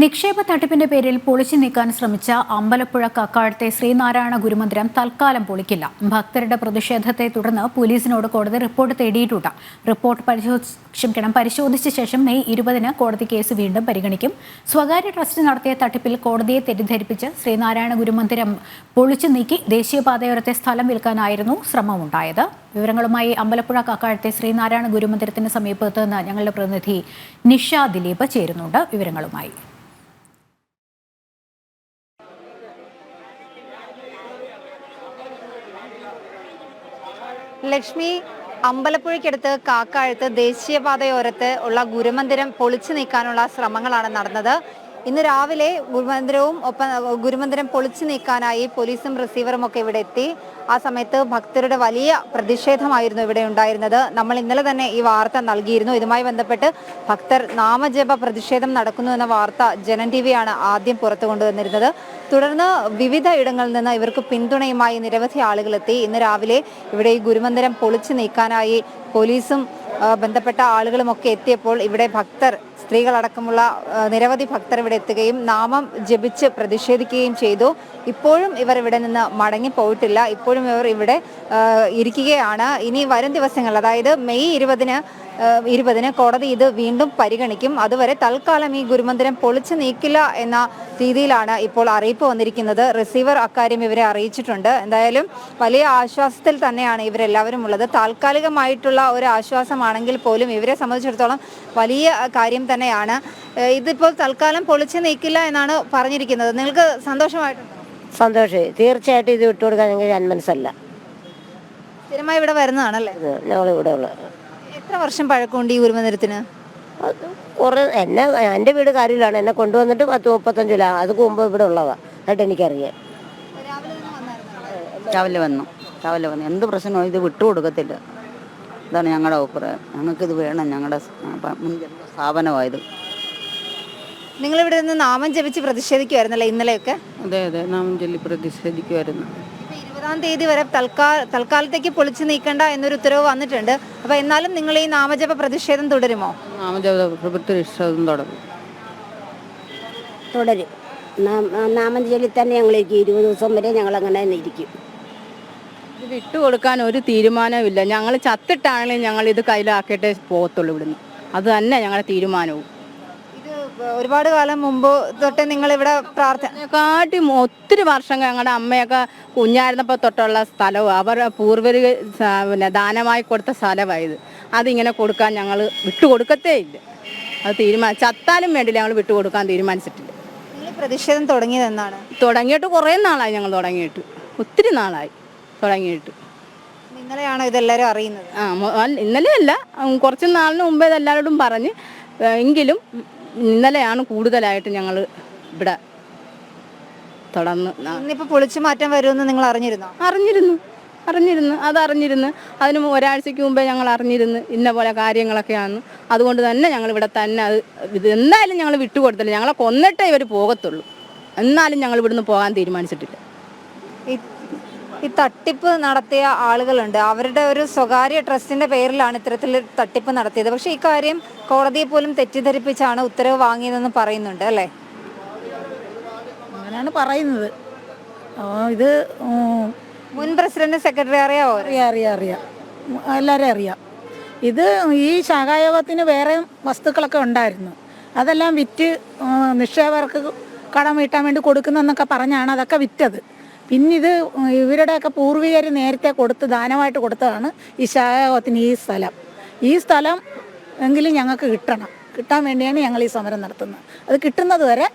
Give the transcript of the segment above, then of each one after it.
നിക്ഷേപ തട്ടിപ്പിന്റെ പേരിൽ പൊളിച്ചു നീക്കാൻ ശ്രമിച്ച അമ്പലപ്പുഴ കക്കാഴത്തെ ശ്രീനാരായണ ഗുരുമന്ദിരം തൽക്കാലം പൊളിക്കില്ല. ഭക്തരുടെ പ്രതിഷേധത്തെ തുടർന്ന് പോലീസിനോട് കോടതി റിപ്പോർട്ട് തേടിയിട്ടുണ്ട്. റിപ്പോർട്ട് പരിശോധി ക്ഷമിക്കണം പരിശോധിച്ച ശേഷം മെയ് ഇരുപതിന് കോടതി കേസ് വീണ്ടും പരിഗണിക്കും. സ്വകാര്യ ട്രസ്റ്റ് നടത്തിയ തട്ടിപ്പിൽ കോടതിയെ തെറ്റിദ്ധരിപ്പിച്ച് ശ്രീനാരായണ ഗുരുമന്ദിരം പൊളിച്ചു നീക്കി ദേശീയപാതയോരത്തെ സ്ഥലം വിൽക്കാനായിരുന്നു ശ്രമമുണ്ടായത്. വിവരങ്ങളുമായി അമ്പലപ്പുഴ കക്കാഴത്തെ ശ്രീനാരായണ ഗുരുമന്ദിരത്തിന് സമീപത്ത് നിന്ന് ഞങ്ങളുടെ പ്രതിനിധി നിഷ ദിലീപ് ചേരുന്നുണ്ട്. വിവരങ്ങളുമായി ലക്ഷ്മി അമ്പലപ്പുഴയ്ക്കടുത്ത് കാക്കാഴത്ത് ദേശീയപാതയോരത്ത് ഉള്ള ഗുരുമന്ദിരം പൊളിച്ചു നീക്കാനുള്ള ശ്രമങ്ങളാണ് നടന്നത്. ഇന്ന് രാവിലെ ഗുരുമന്ദിരവും ഒപ്പം ഗുരുമന്ദിരം പൊളിച്ചു നീക്കാനായി പോലീസും റിസീവറും ഒക്കെ ഇവിടെ എത്തി. ആ സമയത്ത് ഭക്തരുടെ വലിയ പ്രതിഷേധമായിരുന്നു ഇവിടെ ഉണ്ടായിരുന്നത്. നമ്മൾ ഇന്നലെ തന്നെ ഈ വാർത്ത നൽകിയിരുന്നു. ഇതുമായി ബന്ധപ്പെട്ട് ഭക്തർ നാമജപ പ്രതിഷേധം നടക്കുന്നു എന്ന വാർത്ത ജനൻ ടി വിയാണ് ആദ്യം പുറത്തു കൊണ്ടുവന്നിരുന്നത്. തുടർന്ന് വിവിധ ഇടങ്ങളിൽ നിന്ന് ഇവർക്ക് പിന്തുണയുമായി നിരവധി ആളുകൾ എത്തി ഇന്ന് രാവിലെ ഇവിടെ ഈ ഗുരുമന്ദിരം പൊളിച്ചു നീക്കാനായി പോലീസും ബന്ധപ്പെട്ട ആളുകളുമൊക്കെ എത്തിയപ്പോൾ ഇവിടെ ഭക്തർ സ്ത്രീകളടക്കമുള്ള നിരവധി ഭക്തർ ഇവിടെ എത്തുകയും നാമം ജപിച്ച് പ്രതിഷേധിക്കുകയും ചെയ്തു. ഇപ്പോഴും ഇവർ ഇവിടെ നിന്ന് മടങ്ങി പോയിട്ടില്ല ഇപ്പോഴും ഇവർ ഇവിടെ ഇരിക്കുകയാണ്. ഇനി വരും ദിവസങ്ങൾ അതായത് മെയ് ഇരുപതിന് ഇരുപതിന് കോടതി ഇത് വീണ്ടും പരിഗണിക്കും. അതുവരെ തൽക്കാലം ഈ ഗുരുമന്ദിരം പൊളിച്ചു നീക്കില്ല എന്ന രീതിയിലാണ് ഇപ്പോൾ അറിയിപ്പ് വന്നിരിക്കുന്നത്. റിസീവർ അക്കാര്യം ഇവരെ അറിയിച്ചിട്ടുണ്ട്. എന്തായാലും വലിയ ആശ്വാസത്തിൽ തന്നെയാണ് ഇവരെല്ലാവരും ഉള്ളത്. താൽക്കാലികമായിട്ടുള്ള ഒരു ആശ്വാസമാണെങ്കിൽ പോലും ഇവരെ സംബന്ധിച്ചിടത്തോളം വലിയ കാര്യം തന്നെയാണ്. ഇതിപ്പോൾ തൽക്കാലം പൊളിച്ചു നീക്കില്ല എന്നാണ് പറഞ്ഞിരിക്കുന്നത്. നിങ്ങൾക്ക് സന്തോഷമായിട്ടുണ്ട്? സന്തോഷേ. തീർച്ചയായിട്ടും ഇത് വിട്ടുകൊടുക്കാൻ ഞാൻ മനസ്സല്ല സ്ഥിരമായി ഇവിടെ വരുന്നതാണല്ലേ? ഞങ്ങൾ ഇവിടെ ഉള്ള എത്ര വർഷം പഴക്കമുണ്ട് ഈ ഗുരുമന്ദിരത്തിന് അത് കുറേ എന്നെ എന്റെ വീട് കാര്യമില്ലാണ്. എന്നെ കൊണ്ടുവന്നിട്ട് പത്ത് മുപ്പത്തഞ്ചില അത് മുമ്പ് ഇവിടെ ഉള്ളതാ. അതായിട്ട് എനിക്കറിയാം. രാവിലെ വന്നു. രാവിലെ വന്നു. എന്ത് പ്രശ്നവും ഇത് വിട്ടു വിട്ടുകൊടുക്കത്തില്ല ഇതാണ് ഞങ്ങളുടെ അഭിപ്രായം. ഇത് വേണം. ഞങ്ങളുടെ സ്ഥാപനമായത് നിങ്ങൾ ഇവിടെ നിന്ന് നാമം ജപിച്ച് പ്രതിഷേധിക്കുമായിരുന്നല്ലേ ഇന്നലെയൊക്കെ? അതെ അതെ. നാമം ചൊല്ലി പ്രതിഷേധിക്കുമായിരുന്നു ഇരുപതാം തീയതി വരെ തൽക്കാല തൽക്കാലത്തേക്ക് പൊളിച്ചു നീക്കണ്ട എന്നൊരു ഉത്തരവ് വന്നിട്ടുണ്ട്. അപ്പൊ എന്നാലും നിങ്ങൾ ഈ നാമജപ പ്രതിഷേധം തുടരുമോ? നാമജപ പ്രതിഷേധം തുടങ്ങും തുടരും. നാമജലി തന്നെ ഞങ്ങൾ ഇരുപത് ദിവസം വരെ ഞങ്ങൾ അങ്ങനെ തന്നെ ഇരിക്കും. ഇത് വിട്ടുകൊടുക്കാൻ ഒരു തീരുമാനവുമില്ല. ഞങ്ങൾ ചത്തിട്ടാണെങ്കിലും ഞങ്ങൾ ഇത് കയ്യിലാക്കിയിട്ടേ പോകത്തുള്ളൂ ഇവിടുന്ന്. അത് തന്നെ ഞങ്ങളുടെ തീരുമാനവും. ഒരുപാട് കാലം മുമ്പ് തൊട്ട് നിങ്ങൾ ഇവിടെ പ്രാർത്ഥന അതിനെക്കാട്ടി ഒത്തിരി വർഷം ഞങ്ങളുടെ അമ്മയൊക്കെ കുഞ്ഞായിരുന്നപ്പോൾ തൊട്ടുള്ള സ്ഥലവും അവർ പൂർവർ പിന്നെ ദാനമായി കൊടുത്ത സ്ഥലമായത് അതിങ്ങനെ കൊടുക്കാൻ ഞങ്ങൾ വിട്ടുകൊടുക്കത്തേ ഇല്ല. അത് തീരുമാന ചത്താലും വേണ്ടില്ല ഞങ്ങൾ വിട്ടുകൊടുക്കാൻ തീരുമാനിച്ചിട്ടില്ല. പ്രതിഷേധം തുടങ്ങിയത് എന്നാണ്? തുടങ്ങിയിട്ട് കുറേ നാളായി ഞങ്ങൾ തുടങ്ങിയിട്ട്. ഒത്തിരി നാളായി തുടങ്ങിയിട്ട്. ഇന്നലെയാണോ ഇതെല്ലാവരും അറിയുന്നത്? ആ ഇന്നലെയല്ല കുറച്ച് നാളിന് മുമ്പേ ഇതെല്ലാവരോടും പറഞ്ഞ് എങ്കിലും ഇന്നലെയാണ് കൂടുതലായിട്ട് ഞങ്ങൾ ഇവിടെ തുടർന്ന് ന- പൊളിച്ചു മാറ്റം വരുമെന്ന് നിങ്ങൾ അറിഞ്ഞിരുന്നോ? അറിഞ്ഞിരുന്നു. അറിഞ്ഞിരുന്നു. അത് അറിഞ്ഞിരുന്നു. അതിന് ഒരാഴ്ചക്ക് ഒരാഴ്ചയ്ക്ക് മുമ്പേ ഞങ്ങൾ അറിഞ്ഞിരുന്നു ഇന്ന പോലെ കാര്യങ്ങളൊക്കെയാണ്. അതുകൊണ്ട് തന്നെ ഞങ്ങൾ ഇവിടെ തന്നെ അത് ഇത് എന്തായാലും ഞങ്ങൾ വിട്ടുകൊടുത്തില്ല. ഞങ്ങളെ കൊന്നിട്ടേ ഇവർ പോകത്തുള്ളൂ. എന്നാലും ഞങ്ങൾ ഇവിടുന്ന് പോകാൻ തീരുമാനിച്ചിട്ടില്ല. ഈ- തട്ടിപ്പ് നടത്തിയ ആളുകളുണ്ട്. അവരുടെ ഒരു സ്വകാര്യ ട്രസ്റ്റിന്റെ പേരിലാണ് ഇത്തരത്തിൽ തട്ടിപ്പ് നടത്തിയത്. പക്ഷേ ഈ കാര്യം കോടതിയെ പോലും തെറ്റിദ്ധരിപ്പിച്ചാണ് ഉത്തരവ് വാങ്ങിയതെന്ന് പറയുന്നുണ്ട് അല്ലേ? അങ്ങനെയാണ് പറയുന്നത്. ഇത് മുൻ പ്രസിഡന്റ് സെക്രട്ടറി അറിയാവോ? അറിയാം അറിയാം അറിയാം. എല്ലാവരും അറിയാം. ഇത് ഈ ശാഖായോഗത്തിന് വേറെ വസ്തുക്കളൊക്കെ ഉണ്ടായിരുന്നു. അതെല്ലാം വിറ്റ് നിക്ഷേപകർക്ക് കടം വീട്ടാൻ വേണ്ടി കൊടുക്കുന്നെന്നൊക്കെ പറഞ്ഞാണ് അതൊക്കെ വിറ്റത്. പിന്നെ ഇത് ഇവരുടെയൊക്കെ പൂർവികർ നേരത്തെ കൊടുത്ത് ദാനമായിട്ട് കൊടുത്തതാണ് ഈ ശാഖത്തിന് ഈ സ്ഥലം. ഈ സ്ഥലം എങ്കിലും ഞങ്ങൾക്ക് കിട്ടണം. കിട്ടാൻ വേണ്ടിയാണ് ഞങ്ങൾ ഈ സമരം നടത്തുന്നത്. അത് കിട്ടുന്നത് വരെ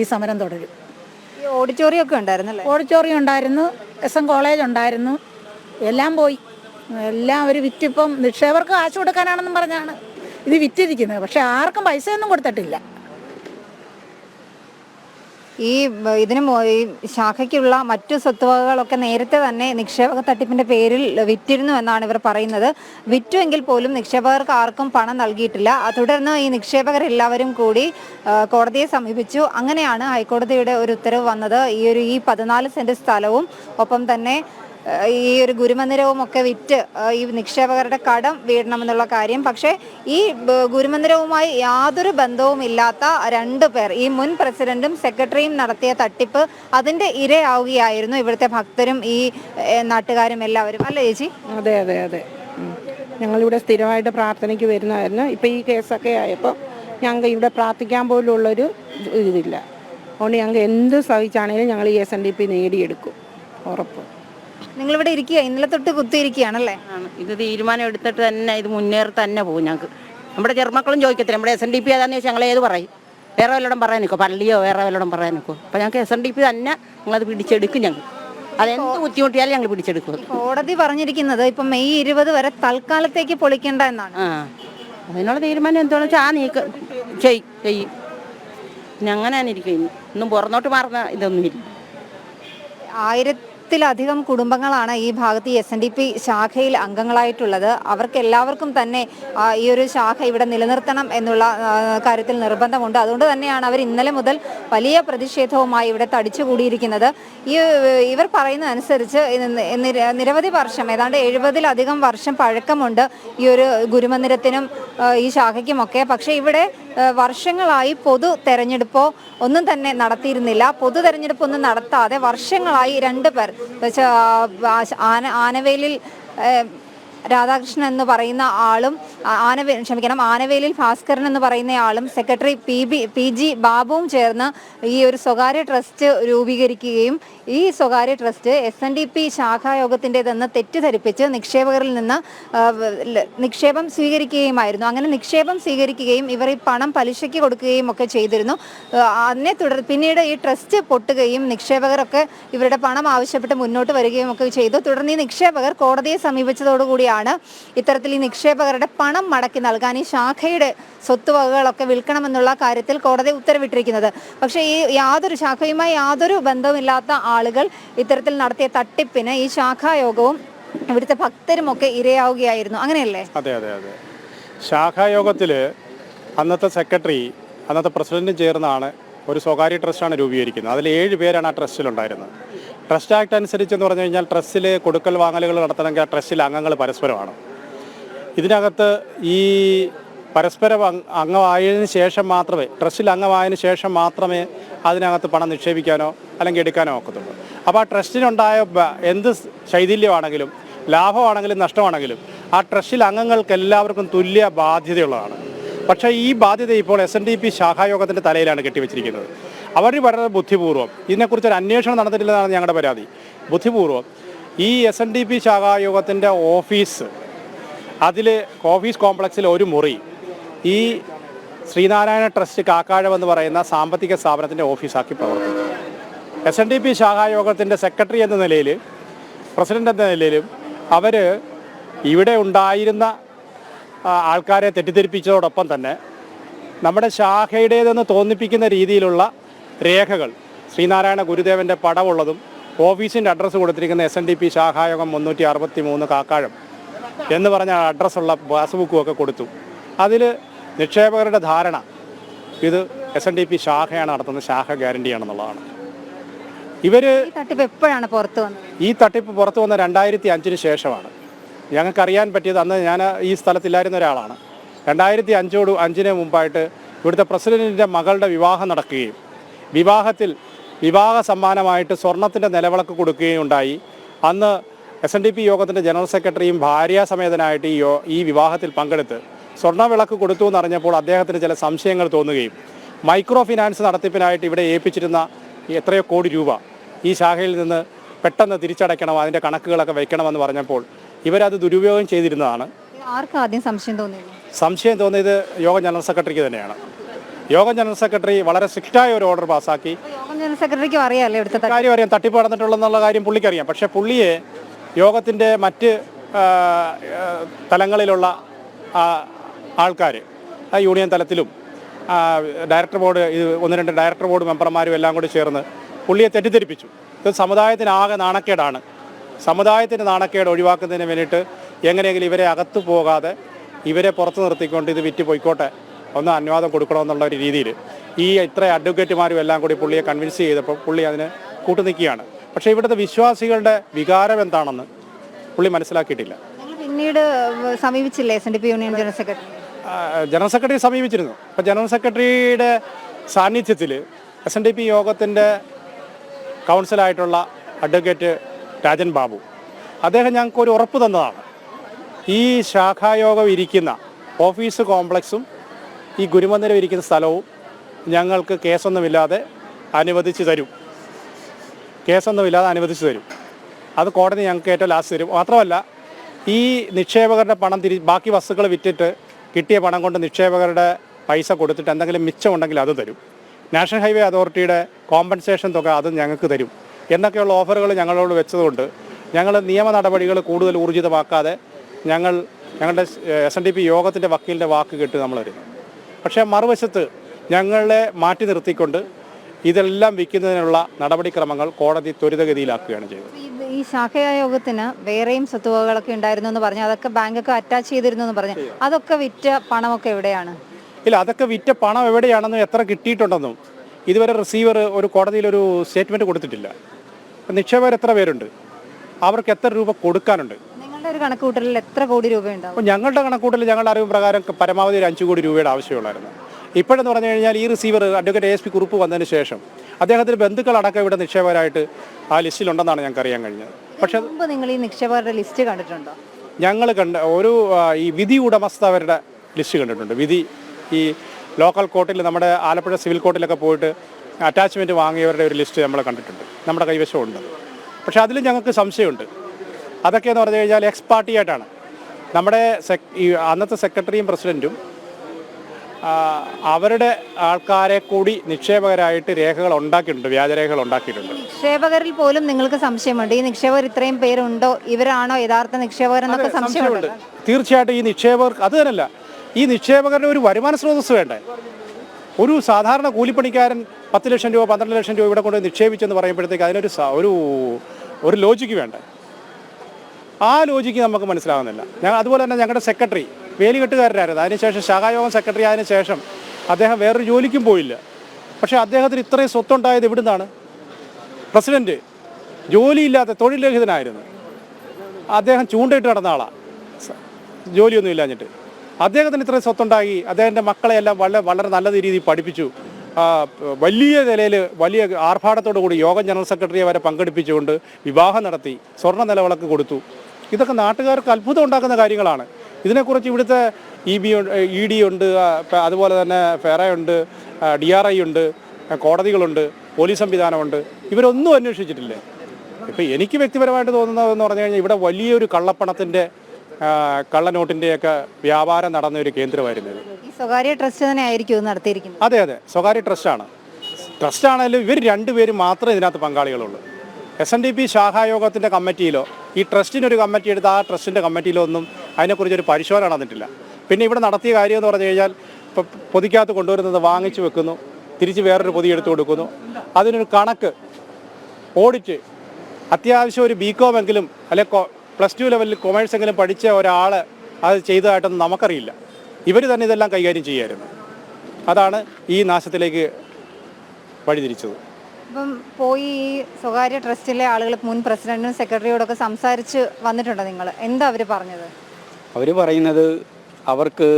ഈ സമരം തുടരും. ഈ ഓഡിറ്റോറിയം ഒക്കെ ഉണ്ടായിരുന്നല്ലേ ഓഡിറ്റോറിയം ഉണ്ടായിരുന്നു എസ് എം കോളേജ് ഉണ്ടായിരുന്നു എല്ലാം പോയി. എല്ലാം അവർ വിറ്റിപ്പം നിക്ഷേപർക്ക് കാശ് കൊടുക്കാനാണെന്നും പറഞ്ഞാണ് ഇത് വിറ്റിരിക്കുന്നത്. പക്ഷെ ആർക്കും പൈസയൊന്നും കൊടുത്തിട്ടില്ല. ഈ ഇതിന് ഈ ശാഖയ്ക്കുള്ള മറ്റു സ്വത്തുവകകളൊക്കെ നേരത്തെ തന്നെ നിക്ഷേപക തട്ടിപ്പിന്റെ പേരിൽ വിറ്റിരുന്നു എന്നാണ് ഇവർ പറയുന്നത്. വിറ്റുവെങ്കിൽ പോലും നിക്ഷേപകർക്ക് ആർക്കും പണം നൽകിയിട്ടില്ല. തുടർന്ന് ഈ നിക്ഷേപകരെല്ലാവരും കൂടി കോടതിയെ സമീപിച്ചു. അങ്ങനെയാണ് ഹൈക്കോടതിയുടെ ഒരു ഉത്തരവ് വന്നത്. ഈ ഒരു ഈ പതിനാല് സെന്റ് സ്ഥലവും ഒപ്പം തന്നെ ഈ ഒരു ഗുരുമന്ദിരവും ഒക്കെ വിറ്റ് ഈ നിക്ഷേപകരുടെ കടം വീടണമെന്നുള്ള കാര്യം. പക്ഷേ ഈ ഗുരുമന്ദിരവുമായി യാതൊരു ബന്ധവും ഇല്ലാത്ത രണ്ടു പേർ ഈ മുൻ പ്രസിഡന്റും സെക്രട്ടറിയും നടത്തിയ തട്ടിപ്പ് അതിന്റെ ഇരയാവുകയായിരുന്നു ഇവിടുത്തെ ഭക്തരും ഈ നാട്ടുകാരും എല്ലാവരും. അല്ലേ ചേച്ചി? അതെ അതെ അതെ. ഞങ്ങളിവിടെ സ്ഥിരമായിട്ട് പ്രാർത്ഥനയ്ക്ക് വരുന്നതായിരുന്നു. ഇപ്പം ഈ കേസൊക്കെ ആയപ്പോൾ ഞങ്ങൾക്ക് ഇവിടെ പ്രാർത്ഥിക്കാൻ പോലും ഉള്ളൊരു ഇതില്ല. അതുകൊണ്ട് ഞങ്ങൾക്ക് എന്ത് സഹിച്ചാണെങ്കിലും ഞങ്ങൾ ഈ എസ് എൻ ഡി പി നേടിയെടുക്കും. ഉറപ്പ്. നിങ്ങളിവിടെ ഇരിക്കുക. ഇന്നലെ തൊട്ട് കുത്തിയിരിക്കുകയാണല്ലേ? ആണ്. ഇത് തീരുമാനം എടുത്തിട്ട് തന്നെ ഇത് മുന്നേറി തന്നെ പോകും ഞങ്ങൾക്ക്. നമ്മുടെ ചെറുമക്കളും ചോദിക്കത്തില്ല. നമ്മുടെ എസ് എൻ ഡി പി ഏതാന്ന് ചോദിച്ചാൽ ഞങ്ങൾ ഏത് പറയും? വേറെ വല്ലതും പറയാൻ നിൽക്കും? പള്ളിയോ വേറെ വല്ലതും പറയാൻ നിൽക്കും? അപ്പം ഞങ്ങൾക്ക് എസ് എൻ ഡി പി തന്നെ ഞങ്ങളത് പിടിച്ചെടുക്കും ഞങ്ങൾ. അതെന്ത് ബുദ്ധിമുട്ടിയാലും ഞങ്ങൾ പിടിച്ചെടുക്കും അത്. കോടതി പറഞ്ഞിരിക്കുന്നത് ഇപ്പൊ മെയ് ഇരുപത് വരെ തൽക്കാലത്തേക്ക് പൊളിക്കേണ്ട എന്നാണ്. ആ. അതിനുള്ള തീരുമാനം എന്താണെന്ന് വെച്ചാൽ ആ നീക്കം ചെയ്യും ചെയ്യും. പിന്നെ അങ്ങനെയാണ് ഇരിക്കും ഒന്നും പുറന്നോട്ട് മാറുന്ന ഇതൊന്നുമില്ല. ആയിരത്തിലധികം കുടുംബങ്ങളാണ് ഈ ഭാഗത്ത് എസ് എൻ ഡി പി ശാഖയിൽ അംഗങ്ങളായിട്ടുള്ളത്. അവർക്ക് എല്ലാവർക്കും തന്നെ ഈ ഒരു ശാഖ ഇവിടെ നിലനിർത്തണം എന്നുള്ള കാര്യത്തിൽ നിർബന്ധമുണ്ട്. അതുകൊണ്ട് തന്നെയാണ് അവർ ഇന്നലെ മുതൽ വലിയ പ്രതിഷേധവുമായി ഇവിടെ തടിച്ചുകൂടിയിരിക്കുന്നത്. ഈ ഇവർ പറയുന്നതനുസരിച്ച് നിരവധി വർഷം ഏതാണ്ട് എഴുപതിലധികം വർഷം പഴക്കമുണ്ട് ഈ ഒരു ഗുരുമന്ദിരത്തിനും ഈ ശാഖയ്ക്കുമൊക്കെ. പക്ഷേ ഇവിടെ വർഷങ്ങളായി പൊതു തെരഞ്ഞെടുപ്പോ ഒന്നും തന്നെ നടത്തിയിരുന്നില്ല. പൊതു തെരഞ്ഞെടുപ്പ് ഒന്നും നടത്താതെ വർഷങ്ങളായി രണ്ട് പേർ ആന ആനവേലിൽ രാധാകൃഷ്ണൻ എന്ന് പറയുന്ന ആളും ആനവേ ക്ഷമിക്കണം ആനവേലിൽ ഭാസ്കരൻ എന്ന് പറയുന്ന ആളും secretary P B P G ബാബുവും ചേർന്ന് ഈ ഒരു സ്വകാര്യ ട്രസ്റ്റ് രൂപീകരിക്കുകയും ഈ സ്വകാര്യ trust S N D P ശാഖായോഗത്തിന്റെതെന്ന് തെറ്റിദ്ധരിപ്പിച്ച് നിക്ഷേപകരിൽ നിന്ന് നിക്ഷേപം സ്വീകരിക്കുകയുമായിരുന്നു. അങ്ങനെ നിക്ഷേപം സ്വീകരിക്കുകയും ഇവർ ഈ പണം പലിശയ്ക്ക് കൊടുക്കുകയും ഒക്കെ ചെയ്തിരുന്നു. അതിനെ തുടർ പിന്നീട് ഈ ട്രസ്റ്റ് പൊട്ടുകയും നിക്ഷേപകരൊക്കെ ഇവരുടെ പണം ആവശ്യപ്പെട്ട് മുന്നോട്ട് വരികയും ഒക്കെ ചെയ്തു. തുടർന്ന് ഈ നിക്ഷേപകർ കോടതിയെ സമീപിച്ചതോടുകൂടിയാണ് ഇത്തരത്തിൽ ഈ നിക്ഷേപകരുടെ പണം മടക്കി നൽകാൻ ഈ ശാഖയുടെ സ്വത്തുവകകളൊക്കെ വിൽക്കണമെന്നുള്ള കാര്യത്തിൽ കോടതി ഉത്തരവിട്ടിരിക്കുന്നത്. പക്ഷേ ഈ യാതൊരു ശാഖയുമായി യാതൊരു ബന്ധവുമില്ലാത്ത ആളുകൾ ഇത്തരത്തിൽ നടത്തിയ തട്ടിപ്പിന് ഈ ശാഖായോഗവും ഇവിടുത്തെ ഭക്തരുമൊക്കെ ഇരയാവുകയായിരുന്നു. അങ്ങനെയല്ലേ? അതെ അതെ അതെ. ശാഖായോഗത്തിൽ അന്നത്തെ സെക്രട്ടറി അന്നത്തെ പ്രസിഡന്റും ചേർന്നാണ് ഒരു സ്വകാര്യ ട്രസ്റ്റാണ് രൂപീകരിക്കുന്നത്. അതിൽ ഏഴ് പേരാണ് ആ ട്രസ്റ്റിലുണ്ടായിരുന്നത്. ട്രസ്റ്റ് ആക്ട് അനുസരിച്ച് എന്ന് പറഞ്ഞു കഴിഞ്ഞാൽ ട്രസ്റ്റിൽ കൊടുക്കൽ വാങ്ങലുകൾ നടത്തണമെങ്കിൽ ആ ട്രസ്റ്റിൽ അംഗങ്ങൾ പരസ്പരമാണ്. ഇതിനകത്ത് ഈ പരസ്പരം അംഗ- അംഗമായതിനു ശേഷം മാത്രമേ ട്രസ്റ്റിൽ അംഗമായതിനു ശേഷം മാത്രമേ അതിനകത്ത് പണം നിക്ഷേപിക്കാനോ അല്ലെങ്കിൽ എടുക്കാനോ ഒക്കത്തുള്ളൂ. അപ്പോൾ ആ ട്രസ്റ്റിനുണ്ടായ എന്ത് ശൈഥില്യമാണെങ്കിലും ലാഭമാണെങ്കിലും നഷ്ടമാണെങ്കിലും ആ ട്രസ്റ്റിൽ അംഗങ്ങൾക്ക് എല്ലാവർക്കും തുല്യ ബാധ്യതയുള്ളതാണ്. പക്ഷേ ഈ ബാധ്യത ഇപ്പോൾ എസ് എൻ ഡി പി ശാഖായോഗത്തിന്റെ തലയിലാണ് കെട്ടിവെച്ചിരിക്കുന്നത്. അവർ വളരെ ബുദ്ധിപൂർവം. ഇതിനെക്കുറിച്ച് ഒരു അന്വേഷണം നടന്നിട്ടില്ലെന്നാണ് ഞങ്ങളുടെ പരാതി. ബുദ്ധിപൂർവം. ഈ എസ് എൻ ഡി പി ശാഖായോഗത്തിന്റെ ഓഫീസ് അതിൽ ഓഫീസ് കോംപ്ലക്സിൽ ഒരു മുറി ഈ ശ്രീനാരായണ ട്രസ്റ്റ് കാക്കാഴം എന്ന് പറയുന്ന സാമ്പത്തിക സ്ഥാപനത്തിന്റെ ഓഫീസാക്കി പ്രവർത്തിക്കും എസ് എൻ ഡി പി ശാഖായോഗത്തിന്റെ സെക്രട്ടറി എന്ന നിലയിൽ പ്രസിഡന്റ് എന്ന നിലയിലും അവർ ഇവിടെ ഉണ്ടായിരുന്ന ആൾക്കാരെ തെറ്റിദ്ധരിപ്പിച്ചതോടൊപ്പം തന്നെ നമ്മുടെ ശാഖയുടേതെന്ന് തോന്നിപ്പിക്കുന്ന രീതിയിലുള്ള രേഖകൾ. ശ്രീനാരായണ ഗുരുദേവന്റെ പടമുള്ളതും ഓഫീസിന്റെ അഡ്രസ്സ് കൊടുത്തിരിക്കുന്ന എസ് എൻ ഡി പി ശാഖായോഗം മുന്നൂറ്റി അറുപത്തി മൂന്ന് കാക്കാഴം എന്ന് പറഞ്ഞ അഡ്രസ്സുള്ള പാസ്ബുക്കും ഒക്കെ കൊടുത്തു. അതിൽ നിക്ഷേപകരുടെ ധാരണ ഇത് എസ് എൻ ഡി പി ശാഖയാണ് നടത്തുന്നത് ശാഖ ഗ്യാരണ്ടിയാണെന്നുള്ളതാണ്. ഇവർ ഈ തട്ടിപ്പ് എപ്പോഴാണ് പുറത്തു വന്നത്? ഈ തട്ടിപ്പ് പുറത്തു വന്ന രണ്ടായിരത്തി അഞ്ചിന് ശേഷമാണ്. ഞങ്ങൾക്കറിയാൻ പറ്റിയത് അന്ന് ഞാൻ ഈ സ്ഥലത്തില്ലായിരുന്ന ഒരാളാണ്. രണ്ടായിരത്തി അഞ്ചോട് അഞ്ചിന് മുമ്പായിട്ട് ഇവിടുത്തെ പ്രസിഡന്റിന്റെ മകളുടെ വിവാഹം നടക്കുകയും വിവാഹത്തിൽ വിവാഹ സമ്മാനമായിട്ട് സ്വർണത്തിന്റെ നിലവിളക്ക് കൊടുക്കുകയുണ്ടായി. അന്ന് എസ് എൻ ഡി പി യോഗത്തിന്റെ ജനറൽ സെക്രട്ടറിയും ഭാര്യാസമേതനായിട്ട് ഈ യോ ഈ വിവാഹത്തിൽ പങ്കെടുത്ത് സ്വർണവിളക്ക് കൊടുത്തു എന്നറിഞ്ഞപ്പോൾ അദ്ദേഹത്തിന് ചില സംശയങ്ങൾ തോന്നുകയും മൈക്രോ ഫിനാൻസ് നടത്തിപ്പിനായിട്ട് ഇവിടെ ഏൽപ്പിച്ചിരുന്ന എത്രയോ കോടി രൂപ ഈ ശാഖയിൽ നിന്ന് പെട്ടെന്ന് തിരിച്ചടയ്ക്കണം അതിന്റെ കണക്കുകളൊക്കെ വയ്ക്കണമെന്ന് പറഞ്ഞപ്പോൾ ഇവരത് ദുരുപയോഗം ചെയ്തിരുന്നതാണ്. ആർക്കാദ്യം ആദ്യം സംശയം തോന്നിയത്? സംശയം തോന്നിയത് യോഗ ജനറൽ സെക്രട്ടറിക്ക് തന്നെയാണ്. യോഗ ജനറൽ സെക്രട്ടറി വളരെ സ്ട്രിക്റ്റായ ഒരു ഓർഡർ പാസ്സാക്കി. യോഗം ജനറൽ സെക്രട്ടറിക്കും അറിയാമല്ലോ ഇവിടുത്തെ കാര്യം അറിയാം. തട്ടിപ്പ് നടന്നിട്ടുള്ളതെന്നുള്ള കാര്യം പുള്ളിക്കറിയാം. പക്ഷേ പുള്ളിയെ യോഗത്തിന്റെ മറ്റ് തലങ്ങളിലുള്ള ആൾക്കാർ ആ യൂണിയൻ തലത്തിലും ഡയറക്ടർ ബോർഡ് ഇത് ഒന്ന് രണ്ട് ഡയറക്ടർ ബോർഡ് മെമ്പർമാരും എല്ലാം കൂടി ചേർന്ന് പുള്ളിയെ തെറ്റിദ്ധരിപ്പിച്ചു. ഇത് സമുദായത്തിനാകെ നാണക്കേടാണ്. സമുദായത്തിന്റെ നാണക്കേട് ഒഴിവാക്കുന്നതിന് വേണ്ടിയിട്ട് എങ്ങനെയെങ്കിലും ഇവരെ അകത്തു പോകാതെ ഇവരെ പുറത്തു നിർത്തിക്കൊണ്ട് ഇത് വിറ്റ് പോയിക്കോട്ടെ. ഒന്ന് അനുവാദം കൊടുക്കണമെന്നുള്ള ഒരു രീതിയിൽ ഈ ഇത്ര അഡ്വക്കേറ്റുമാരും എല്ലാം കൂടി പുള്ളിയെ കൺവിൻസ് ചെയ്തപ്പോൾ പുള്ളി അതിന് കൂട്ടുനിൽക്കുകയാണ്. പക്ഷേ ഇവിടുത്തെ വിശ്വാസികളുടെ വികാരം എന്താണെന്ന് പുള്ളി മനസ്സിലാക്കിയിട്ടില്ല. പിന്നീട് സമീപിച്ചില്ലേ S N D P union general secretary general secretary സമീപിച്ചിരുന്നു. അപ്പോൾ ജനറൽ സെക്രട്ടറിയുടെ സാന്നിധ്യത്തിൽ എസ് എൻ ഡി പി യോഗത്തിന്റെ കൗൺസിലായിട്ടുള്ള അഡ്വക്കേറ്റ് രാജൻ ബാബു അദ്ദേഹം ഞങ്ങൾക്ക് ഒരു ഉറപ്പ് തന്നതാണ്. ഈ ശാഖായോഗം ഇരിക്കുന്ന ഓഫീസ് കോംപ്ലക്സും ഈ ഗുരുമന്ദിരം ഇരിക്കുന്ന സ്ഥലവും ഞങ്ങൾക്ക് കേസൊന്നുമില്ലാതെ അനുവദിച്ച് തരും. കേസൊന്നുമില്ലാതെ അനുവദിച്ച് തരും. അത് കോടതി ഞങ്ങൾക്ക് ഏറ്റവും ലാസ്റ്റ് തരും. മാത്രമല്ല ഈ നിക്ഷേപകരുടെ പണം തിരി ബാക്കി വസ്തുക്കൾ വിറ്റിട്ട് കിട്ടിയ പണം കൊണ്ട് നിക്ഷേപകരുടെ പൈസ കൊടുത്തിട്ട് എന്തെങ്കിലും മിച്ചമുണ്ടെങ്കിൽ അത് തരും. നാഷണൽ ഹൈവേ അതോറിറ്റിയുടെ കോമ്പൻസേഷൻ തുക അത് ഞങ്ങൾക്ക് തരും. എന്നൊക്കെയുള്ള ഓഫറുകൾ ഞങ്ങളോട് വെച്ചതുകൊണ്ട് ഞങ്ങൾ നിയമ നടപടികൾ കൂടുതൽ ഊർജിതമാക്കാതെ ഞങ്ങൾ ഞങ്ങളുടെ എസ് എൻ ഡി പി യോഗത്തിന്റെ വക്കീലിന്റെ വാക്ക് കേട്ട് നമ്മൾ വരുന്നു. പക്ഷേ മറുവശത്ത് ഞങ്ങളെ മാറ്റി നിർത്തിക്കൊണ്ട് ഇതെല്ലാം വിൽക്കുന്നതിനുള്ള നടപടിക്രമങ്ങൾ കോടതി ത്വരിതഗതിയിലാക്കുകയാണ് ചെയ്തത്. ഈ- ശാഖയായ ശാഖയാ യോഗത്തിന് വേറെയും സ്വത്തുവകകളൊക്കെ ഉണ്ടായിരുന്നു എന്ന് പറഞ്ഞു അതൊക്കെ ബാങ്കൊക്കെ അറ്റാച്ച് ചെയ്തിരുന്നു എന്ന് പറഞ്ഞു അതൊക്കെ വിറ്റ പണമൊക്കെ എവിടെയാണ്? ഇല്ല അതൊക്കെ വിറ്റ പണം എവിടെയാണെന്നും എത്ര കിട്ടിയിട്ടുണ്ടെന്നും ഇതുവരെ റിസീവർ ഒരു കോടതിയിൽ ഒരു സ്റ്റേറ്റ്മെന്റ് കൊടുത്തിട്ടില്ല. നിക്ഷേപകർ എത്ര പേരുണ്ട്? അവർക്ക് എത്ര രൂപ കൊടുക്കാനുണ്ട്? നിങ്ങളുടെ ഒരു കണക്കുകൂട്ടലിൽ എത്ര കോടി രൂപയുണ്ടാവും? അപ്പോൾ ഞങ്ങളുടെ കണക്കൂട്ടൽ ഞങ്ങളുടെ അറിവ് പ്രകാരം പരമാവധി ഒരു അഞ്ച് കോടി രൂപയുടെ ആവശ്യമുള്ളായിരുന്നു. ഇപ്പോഴെന്ന് പറഞ്ഞു കഴിഞ്ഞാൽ ഈ receiver advocate A S P കുറിപ്പ് വന്നതിന് ശേഷം അദ്ദേഹത്തിന് ബന്ധുക്കളടക്കം ഇവിടെ നിക്ഷേപകരായിട്ട് ആ ലിസ്റ്റിലുണ്ടെന്നാണ് ഞങ്ങൾക്ക് അറിയാൻ കഴിഞ്ഞത്. പക്ഷേ മുമ്പ് നിങ്ങൾ ഈ നിക്ഷേപകരുടെ ലിസ്റ്റ് കണ്ടിട്ടുണ്ടോ? ഞങ്ങൾ കണ്ട ഒരു ആ, ഈ വിധി ഉടമസ്ഥവരുടെ ലിസ്റ്റ് കണ്ടിട്ടുണ്ട്. വിധി ഈ ലോക്കൽ കോർട്ടിൽ നമ്മുടെ ആലപ്പുഴ സിവിൽ കോർട്ടിലൊക്കെ പോയിട്ട് അറ്റാച്ച്മെന്റ് വാങ്ങിയവരുടെ ഒരു ലിസ്റ്റ് നമ്മൾ കണ്ടിട്ടുണ്ട്. നമ്മുടെ കൈവശമുണ്ട്. പക്ഷേ അതിലും ഞങ്ങൾക്ക് സംശയമുണ്ട്. അതൊക്കെ എന്ന് പറഞ്ഞു കഴിഞ്ഞാൽ എക്സ് പാർട്ടിയായിട്ടാണ് നമ്മുടെ സെക് ഈ അന്നത്തെ സെക്രട്ടറിയും പ്രസിഡന്റും അവരുടെ ആൾക്കാരെ കൂടി നിക്ഷേപകരായിട്ട് രേഖകൾ ഉണ്ടാക്കിയിട്ടുണ്ട് വ്യാജരേഖകൾ ഉണ്ടാക്കിയിട്ടുണ്ട്. നിക്ഷേപകരിൽ പോലും നിങ്ങൾക്ക് സംശയമുണ്ട്? ഈ നിക്ഷേപകർ ഇത്രയും പേരുണ്ടോ? ഇവരാണോ യഥാർത്ഥ നിക്ഷേപകർ എന്നൊക്കെ സംശയമുണ്ട്. തീർച്ചയായിട്ടും ഈ നിക്ഷേപകർ അത് തന്നെയല്ല ഈ നിക്ഷേപകരുടെ ഒരു വരുമാന സ്രോതസ് വേണ്ടേ? ഒരു സാധാരണ കൂലിപ്പണിക്കാരൻ പത്ത് ലക്ഷം രൂപ പന്ത്രണ്ട് ലക്ഷം രൂപ ഇവിടെ കൊണ്ട് നിക്ഷേപിച്ചെന്ന് പറയുമ്പോഴത്തേക്ക് അതിനൊരു ഒരു ഒരു ലോജിക്ക് വേണ്ടേ? ആ ലോജിക്ക് നമുക്ക് മനസ്സിലാകുന്നില്ല ഞങ്ങൾ അതുപോലെ തന്നെ ഞങ്ങളുടെ സെക്രട്ടറി വേലികെട്ടുകാരനായിരുന്നു. അതിനുശേഷം ശാഖായോഗം സെക്രട്ടറി ആയതിനു ശേഷം അദ്ദേഹം വേറൊരു ജോലിക്കും പോയില്ല. പക്ഷേ അദ്ദേഹത്തിന് ഇത്രയും സ്വത്തുണ്ടായത് എവിടുന്നാണ്? പ്രസിഡന്റ് ജോലിയില്ലാത്ത തൊഴിൽരഹിതനായിരുന്നു അദ്ദേഹം ചൂണ്ടയിട്ട് നടന്ന ആളാണ് ജോലിയൊന്നും ഇല്ലാഞ്ഞിട്ട്. അദ്ദേഹത്തിന് ഇത്രയും സ്വത്തുണ്ടാക്കി അദ്ദേഹത്തിന്റെ മക്കളെയെല്ലാം വളരെ വളരെ നല്ല രീതിയിൽ പഠിപ്പിച്ചു. വലിയ നിലയിൽ വലിയ ആർഭാടത്തോടു കൂടി യോഗം ജനറൽ സെക്രട്ടറിയെ വരെ പങ്കെടുപ്പിച്ചുകൊണ്ട് വിവാഹം നടത്തി സ്വർണ നിലവിളക്ക് കൊടുത്തു. ഇതൊക്കെ നാട്ടുകാർക്ക് അത്ഭുതം ഉണ്ടാക്കുന്ന കാര്യങ്ങളാണ്. ഇതിനെക്കുറിച്ച് ഇവിടുത്തെ ഇ ബി ഇ ഡി ഉണ്ട് അതുപോലെ തന്നെ ഫെറയുണ്ട് ഡി ആർ ഐ ഉണ്ട് കോടതികളുണ്ട് പോലീസ് സംവിധാനമുണ്ട്. ഇവരൊന്നും അന്വേഷിച്ചിട്ടില്ല. ഇപ്പം എനിക്ക് വ്യക്തിപരമായിട്ട് തോന്നുന്നതെന്ന് പറഞ്ഞു കഴിഞ്ഞാൽ ഇവിടെ വലിയൊരു കള്ളപ്പണത്തിന്റെ കള്ളനോട്ടിന്റെയൊക്കെ വ്യാപാരം നടന്ന ഒരു കേന്ദ്രമായിരുന്നു സ്വകാര്യ ട്രസ്റ്റ് തന്നെ ആയിരിക്കും നടത്തിയിരിക്കുന്നത്. അതെ അതെ. സ്വകാര്യ ട്രസ്റ്റാണ്. ട്രസ്റ്റാണെങ്കിലും ഇവർ രണ്ടുപേരും മാത്രമേ ഇതിനകത്ത് പങ്കാളികളുള്ളൂ. എസ് എൻ ഡി പി ശാഖായോഗത്തിന്റെ കമ്മിറ്റിയിലോ ഈ ട്രസ്റ്റിനൊരു കമ്മിറ്റി എടുത്ത് ആ ട്രസ്റ്റിന്റെ കമ്മിറ്റിയിലോ ഒന്നും അതിനെക്കുറിച്ചൊരു പരിശോധന നടന്നിട്ടില്ല. പിന്നെ ഇവിടെ നടത്തിയ കാര്യം എന്ന് പറഞ്ഞു കഴിഞ്ഞാൽ ഇപ്പം പൊതിക്കകത്ത് കൊണ്ടുവരുന്നത് വാങ്ങിച്ചു വെക്കുന്നു തിരിച്ച് വേറൊരു പൊതി എടുത്തു കൊടുക്കുന്നു. അതിനൊരു കണക്ക് ഓഡിറ്റ് അത്യാവശ്യം ഒരു ബികോമെങ്കിലും അല്ലെ പ്ലസ് ടു ലെവലിൽ കൊമേഴ്സ് എങ്കിലും പഠിച്ച ഒരാൾ അത് ചെയ്തതായിട്ടൊന്നും നമുക്കറിയില്ല. ഇവർ തന്നെ ഇതെല്ലാം കൈകാര്യം ചെയ്യായിരുന്നു. അതാണ് ഈ നാശത്തിലേക്ക് വഴിതിരിച്ചത്. അപ്പം പോയി ഈ സ്വകാര്യ ട്രസ്റ്റിലെ ആളുകൾ മുൻ പ്രസിഡന്റിനും സെക്രട്ടറിയോടൊക്കെ സംസാരിച്ച് വന്നിട്ടുണ്ടോ നിങ്ങൾ? എന്താ അവർ പറഞ്ഞത്? അവർ പറയുന്നത് അവർക്ക്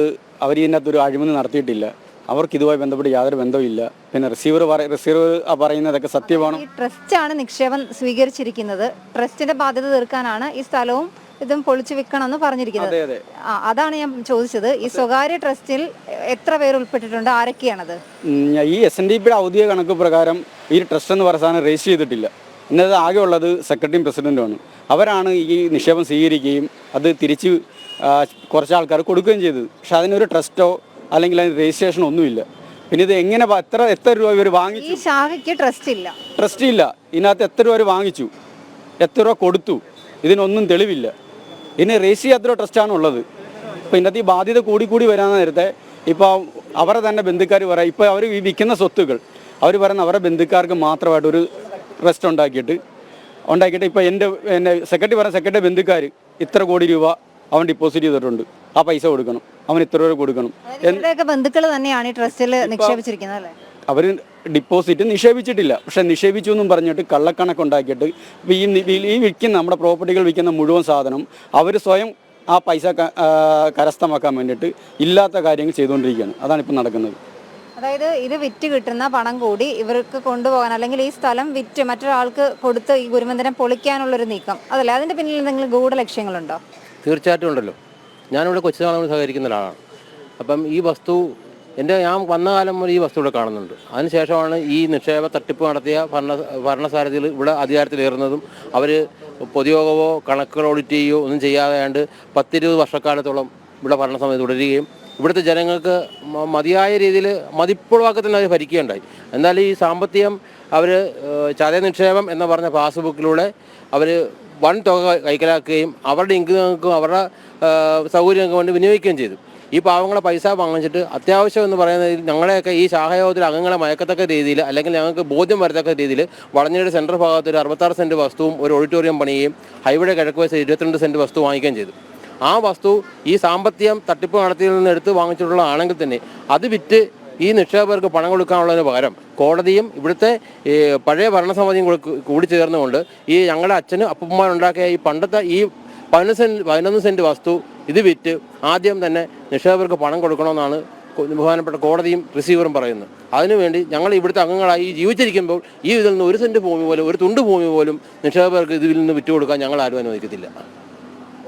അവർ ഇതിനകത്ത് ഒരു അഴിമതി നടത്തിയിട്ടില്ല. അവർക്ക് ഇതുമായി ബന്ധപ്പെട്ട് യാതൊരു ബന്ധവുമില്ല പിന്നെ റിസീവർ റിസീവർ പറയുന്നതൊക്കെ സത്യമാണ് ഈ ട്രസ്റ്റാണ് നിക്ഷേപം സ്വീകരിച്ചിരിക്കുന്നത്. ട്രസ്റ്റിന്റെ ബാധ്യത തീർക്കാനാണ് ഈ സ്ഥലവും ഇതും പൊളിച്ചു വിൽക്കണമെന്ന് പറഞ്ഞിരിക്കുന്നത്. ആ അതാണ് ഞാൻ ചോദിച്ചത്. ഈ സ്വകാര്യ ട്രസ്റ്റിൽ എത്ര പേർ ഉൾപ്പെട്ടിട്ടുണ്ട്? ആരൊക്കെയാണത്? ഈ എസ് എൻ ഡി പിയുടെ ഔദ്യോഗിക കണക്ക് പ്രകാരം ഈ ട്രസ്റ്റ് എന്ന് പറയുന്ന രജിസ്റ്റർ ചെയ്തിട്ടില്ല. ഇന്നത് ആകെ ഉള്ളത് സെക്രട്ടറിയും പ്രസിഡന്റുമാണ് അവരാണ് ഈ നിക്ഷേപം സ്വീകരിക്കുകയും അത് തിരിച്ച് കുറച്ച് ആൾക്കാർ കൊടുക്കുകയും ചെയ്തത്. പക്ഷെ അതിനൊരു ട്രസ്റ്റോ അല്ലെങ്കിൽ അതിന് രജിസ്ട്രേഷനോ ഒന്നുമില്ല. പിന്നെ ഇത് എങ്ങനെ എത്ര എത്ര രൂപ ഇവർ വാങ്ങിച്ചു? ഈ ശാഖയ്ക്ക് ട്രസ്റ്റ് ഇല്ല ട്രസ്റ്റ് ഇല്ല ഇതിനകത്ത് എത്ര രൂപ വാങ്ങിച്ചു? എത്ര രൂപ കൊടുത്തു? ഇതിനൊന്നും തെളിവില്ല. ഇതിന് റേസി അത്ര ട്രസ്റ്റാണ് ഉള്ളത്. ഇപ്പോൾ ഇതിനകത്ത് ഈ ബാധ്യത കൂടി കൂടി വരാൻ നേരത്തെ. ഇപ്പോൾ അവരെ തന്നെ ബന്ധുക്കാർ പറയാം ഇപ്പോൾ അവർ ഈ വിൽക്കുന്ന സ്വത്തുകൾ അവർ പറയുന്ന അവരുടെ ബന്ധുക്കാർക്ക് മാത്രമായിട്ട് ഒരു ട്രസ്റ്റ് ഉണ്ടാക്കിയിട്ട് ഉണ്ടാക്കിയിട്ട് ഇപ്പോൾ എന്റെ എന്റെ സെക്രട്ടറി പറഞ്ഞ സെക്രട്ടറി ബന്ധുക്കാർ ഇത്ര കോടി രൂപ അവൻ ഡിപ്പോസിറ്റ് ചെയ്തിട്ടുണ്ട്. ആ പൈസ കൊടുക്കണം. അവൻ ഇത്ര രൂപ കൊടുക്കണം. ബന്ധുക്കൾ തന്നെയാണ് ഈ ട്രസ്റ്റിൽ നിക്ഷേപിച്ചിരിക്കുന്നത് അല്ലേ? അവർ ഡിപ്പോസിറ്റ് നിക്ഷേപിച്ചിട്ടില്ല. പക്ഷേ നിക്ഷേപിച്ചു എന്നും പറഞ്ഞിട്ട് കള്ളക്കണക്കുണ്ടാക്കിയിട്ട് ഈ ഈ വിൽക്കുന്ന നമ്മുടെ പ്രോപ്പർട്ടികൾ വിൽക്കുന്ന മുഴുവൻ സാധനം അവർ സ്വയം ആ പൈസ കരസ്ഥമാക്കാൻ വേണ്ടിയിട്ട് ഇല്ലാത്ത കാര്യങ്ങൾ ചെയ്തുകൊണ്ടിരിക്കുകയാണ്. അതാണ് ഇപ്പം നടക്കുന്നത്. അതായത് ഇത് വിറ്റ് കിട്ടുന്ന പണം കൂടി ഇവർക്ക് കൊണ്ടുപോകാൻ അല്ലെങ്കിൽ ഈ സ്ഥലം വിറ്റ് മറ്റൊരാൾക്ക് കൊടുത്ത് ഈ ഗുരുമന്ദിരം പൊളിക്കാനുള്ളൊരു നീക്കം. അതല്ലേ? അതിന്റെ പിന്നിൽ എന്തെങ്കിലും ഗൂഢ ലക്ഷ്യങ്ങളുണ്ടോ തീർച്ചയായിട്ടും ഉണ്ടല്ലോ. ഞാനിവിടെ കൊച്ചുനാൾ മുതൽ സഹകരിക്കുന്ന ഒരാളാണ്. അപ്പം ഈ വസ്തു എന്റെ ഞാൻ വന്ന കാലം മുതൽ ഈ വസ്തു ഇവിടെ കാണുന്നുണ്ട്. അതിനുശേഷമാണ് ഈ നിക്ഷേപ തട്ടിപ്പ് നടത്തിയ ഭരണ ഭരണസാരഥികൾ ഇവിടെ അധികാരത്തിലേറുന്നതും അവർ പൊതുയോഗമോ കണക്കുകൾ ഓഡിറ്റ് ചെയ്യുകയോ ഒന്നും ചെയ്യാതെ ആണ്ട് പത്തിരുപത് വർഷക്കാലത്തോളം ഇവിടെ ഭരണസമിതി തുടരുകയും ഇവിടുത്തെ ജനങ്ങൾക്ക് മതിയായ രീതിയിൽ മതിപ്പുളവാക്കി തന്നെ അവർ ഭരിക്കുകയുണ്ടായി. എന്നാൽ ഈ സാമ്പത്തികം അവർ ചതയ നിക്ഷേപം എന്ന് പറഞ്ഞ പാസ്ബുക്കിലൂടെ അവർ വൻ തുക കൈക്കലാക്കുകയും അവരുടെ ഇംഗിതങ്ങൾക്കും അവരുടെ സൗകര്യങ്ങൾക്ക് വേണ്ടി വിനിയോഗിക്കുകയും ചെയ്തു. ഈ പാവങ്ങളെ പൈസ വാങ്ങിച്ചിട്ട് അത്യാവശ്യം എന്ന് പറയുന്നത് ഞങ്ങളെയൊക്കെ ഈ ശാഖയോഗത്തിൽ അംഗങ്ങളെ മയക്കത്തക്ക രീതിയിൽ അല്ലെങ്കിൽ ഞങ്ങൾക്ക് ബോധ്യം വരത്തക്ക രീതിയിൽ വളഞ്ഞയുടെ സെൻട്രൽ ഭാഗത്ത് ഒരു അറുപത്താറ് സെന്റ് വസ്തുവും ഒരു ഓഡിറ്റോറിയം പണിയുകയും ഹൈവേയുടെ കിഴക്ക് വശത്ത് ഇരുപത്തിരണ്ട് സെന്റ് വസ്തു വാങ്ങിക്കുകയും ചെയ്തു. ആ വസ്തു ഈ സാമ്പത്തികം തട്ടിപ്പ് നടത്തിയിൽ നിന്ന് എടുത്ത് വാങ്ങിച്ചിട്ടുള്ളതാണെങ്കിൽ തന്നെ അത് വിറ്റ് ഈ നിക്ഷേപകർക്ക് പണം കൊടുക്കാനുള്ളതിന് പകരം കോടതിയും ഇവിടുത്തെ പഴയ ഭരണസമിതിയും കൂടി കൂടി ചേർന്നുകൊണ്ട് ഈ ഞങ്ങളുടെ അച്ഛനും അപ്പന്മാരുണ്ടാക്കിയ ഈ പണ്ടത്തെ ഈ പതിനൊന്ന് സെന്റ് പതിനൊന്ന് സെന്റ് വസ്തു ഇത് വിറ്റ് ആദ്യം തന്നെ നിക്ഷേപകർക്ക് പണം കൊടുക്കണമെന്നാണ് ബഹുമാനപ്പെട്ട കോടതിയും റിസീവറും പറയുന്നത്. അതിനുവേണ്ടി ഞങ്ങൾ ഇവിടുത്തെ അംഗങ്ങളായി ജീവിച്ചിരിക്കുമ്പോൾ ഈ ഇതിൽ നിന്ന് ഒരു സെന്റ് ഭൂമി പോലും ഒരു തുണ്ട് ഭൂമി പോലും നിക്ഷേപകർക്ക് ഇതിൽ നിന്ന് വിറ്റുകൊടുക്കാൻ ഞങ്ങൾ ആരും അനുവദിക്കത്തില്ല.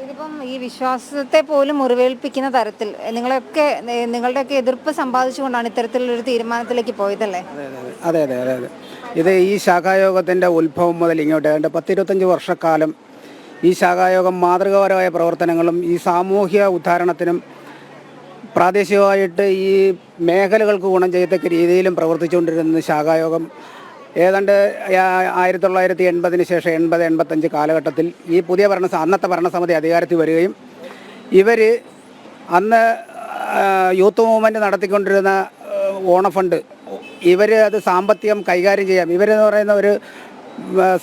ഇതിപ്പം ഈ വിശ്വാസത്തെ പോലും മുറിവേൽപ്പിക്കുന്ന തരത്തിൽ നിങ്ങളൊക്കെ നിങ്ങളുടെയൊക്കെ എതിർപ്പ് സമ്പാദിച്ചുകൊണ്ടാണ് ഇത്തരത്തിലൊരു തീരുമാനത്തിലേക്ക് പോയതല്ലേ? അതെ അതെ അതെ അതെ ഇത് ഈ ശാഖായോഗത്തിന്റെ ഉത്ഭവം മുതൽ ഇങ്ങോട്ട് ഏതാണ്ട് പത്തിരുപത്തഞ്ച് വർഷക്കാലം ഈ ശാഖായോഗം മാതൃകാപരമായ പ്രവർത്തനങ്ങളും ഈ സാമൂഹ്യ ഉദ്ധാരണത്തിനും പ്രാദേശികമായിട്ട് ഈ മേഖലകൾക്ക് ഗുണം ചെയ്യത്തക്ക രീതിയിലും പ്രവർത്തിച്ചുകൊണ്ടിരുന്ന ശാഖായോഗം ഏതാണ്ട് ആയിരത്തി തൊള്ളായിരത്തി എൺപതിന് ശേഷം എൺപത് എൺപത്തഞ്ച് കാലഘട്ടത്തിൽ ഈ പുതിയ ഭരണ അന്നത്തെ ഭരണസമിതി അധികാരത്തിൽ വരികയും ഇവർ അന്ന് യൂത്ത് മൂവ്മെന്റ് നടത്തിക്കൊണ്ടിരുന്ന ഓണഫണ്ട് ഇവർ അത് സാമ്പത്തികം കൈകാര്യം ചെയ്യാം. ഇവരെന്ന് പറയുന്ന ഒരു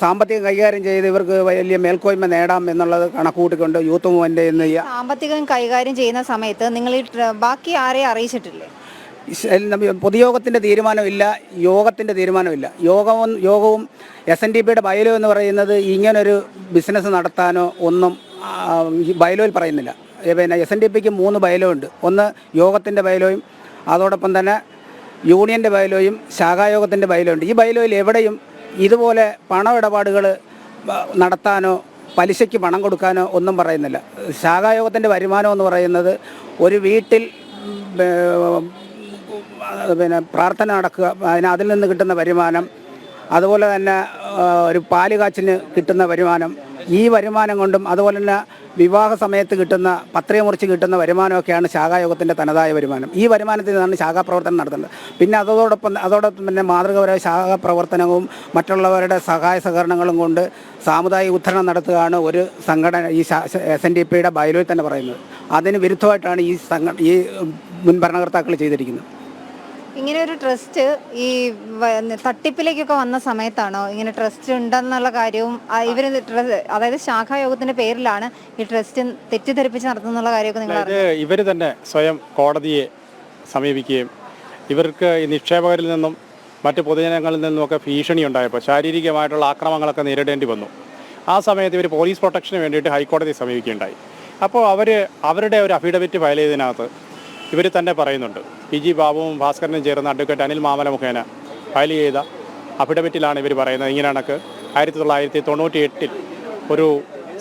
സാമ്പത്തികം കൈകാര്യം ചെയ്ത് ഇവർക്ക് വലിയ മേൽക്കോയ്മ നേടാം എന്നുള്ളത് കണക്കുകൂട്ടിക്കൊണ്ട് യൂത്ത് മൂവ്മെന്റ് എന്ന് സാമ്പത്തികം കൈകാര്യം ചെയ്യുന്ന സമയത്ത് നിങ്ങൾ ബാക്കി ആരെയും അറിയിച്ചിട്ടില്ലേ? പൊതുയോഗത്തിന്റെ പൊതുയോഗത്തിന്റെ തീരുമാനമില്ല യോഗത്തിന്റെ തീരുമാനമില്ല. യോഗവും യോഗവും എസ് എൻ ഡി പിയുടെ ബയലോ എന്ന് പറയുന്നത് ഇങ്ങനൊരു ബിസിനസ് നടത്താനോ ഒന്നും ബയലോയിൽ പറയുന്നില്ല. പിന്നെ എസ് എൻ ഡി പിക്ക് മൂന്ന് ബയലോ ഉണ്ട്. ഒന്ന് യോഗത്തിന്റെ ബയലോയും അതോടൊപ്പം തന്നെ യൂണിയന്റെ ബയലോയും ശാഖായോഗത്തിന്റെ ബയലോ ഉണ്ട്. ഈ ബയലോയിൽ എവിടെയും ഇതുപോലെ പണമിടപാടുകൾ നടത്താനോ പലിശയ്ക്ക് പണം കൊടുക്കാനോ ഒന്നും പറയുന്നില്ല. ശാഖായോഗത്തിന്റെ വരുമാനം എന്ന് പറയുന്നത് ഒരു വീട്ടിൽ പിന്നെ പ്രാർത്ഥന നടക്കുക അതിന് അതിൽ നിന്ന് കിട്ടുന്ന വരുമാനം അതുപോലെ തന്നെ ഒരു പാൽ കാച്ചിന് കിട്ടുന്ന വരുമാനം. ഈ വരുമാനം കൊണ്ടും അതുപോലെ തന്നെ വിവാഹ സമയത്ത് കിട്ടുന്ന പത്രിക മുറിച്ച് കിട്ടുന്ന വരുമാനമൊക്കെയാണ് ശാഖായോഗത്തിന്റെ തനതായ വരുമാനം. ഈ വരുമാനത്തിൽ നിന്നാണ് ശാഖാപ്രവർത്തനം നടത്തുന്നത്. പിന്നെ അതോടൊപ്പം അതോടൊപ്പം തന്നെ മാതൃകപരമായ ശാഖാപ്രവർത്തനവും മറ്റുള്ളവരുടെ സഹായ സഹകരണങ്ങളും കൊണ്ട് സാമുദായിക ഉദ്ധരണം നടത്തുകയാണ് ഒരു സംഘടന ഈ എസ് എൻ ഡി പിയുടെ ബയലോയിൽ തന്നെ പറയുന്നത്. അതിന് വിരുദ്ധമായിട്ടാണ് ഈ സംഘ ഈ മുൻ ഭരണകർത്താക്കൾ ചെയ്തിരിക്കുന്നത്. ഇങ്ങനെ ഒരു ട്രസ്റ്റ് ഈ തട്ടിപ്പിലേക്കൊക്കെ വന്ന സമയത്താണോ ഇങ്ങനെ ട്രസ്റ്റ് ഉണ്ടെന്നുള്ള കാര്യവും ഇവർ അതായത് ശാഖായോഗത്തിന്റെ പേരിലാണ് ഈ ട്രസ്റ്റ് തെറ്റിദ്ധരിപ്പിച്ച് നടത്തുന്നുള്ള കാര്യമൊക്കെ നിങ്ങൾ ഇവർ ഇവർ തന്നെ സ്വയം കോടതിയെ സമീപിക്കുകയും ഇവർക്ക് ഈ നിക്ഷേപകരിൽ നിന്നും മറ്റ് പൊതുജനങ്ങളിൽ നിന്നുമൊക്കെ ഭീഷണി ഉണ്ടായപ്പോൾ ശാരീരികമായിട്ടുള്ള ആക്രമണങ്ങളൊക്കെ നേരിടേണ്ടി വന്നു. ആ സമയത്ത് ഇവർ പോലീസ് പ്രൊട്ടക്ഷന് വേണ്ടിയിട്ട് ഹൈക്കോടതിയെ സമീപിക്കുകയുണ്ടായി. അപ്പോൾ അവർ അവരുടെ ഒരു അഫിഡവിറ്റ് ഫയൽ ചെയ്തതിനകത്ത് ഇവർ തന്നെ പറയുന്നുണ്ട്. പി ജി ബാബുവും ഭാസ്കരനും ചേർന്ന് അഡ്വക്കേറ്റ് അനിൽ മാമല മുഖേന ഫയൽ ചെയ്ത അഫിഡവിറ്റിലാണ് ഇവർ പറയുന്നത്. ഇങ്ങനെ കണക്ക് ആയിരത്തി തൊള്ളായിരത്തി തൊണ്ണൂറ്റി എട്ടിൽ ഒരു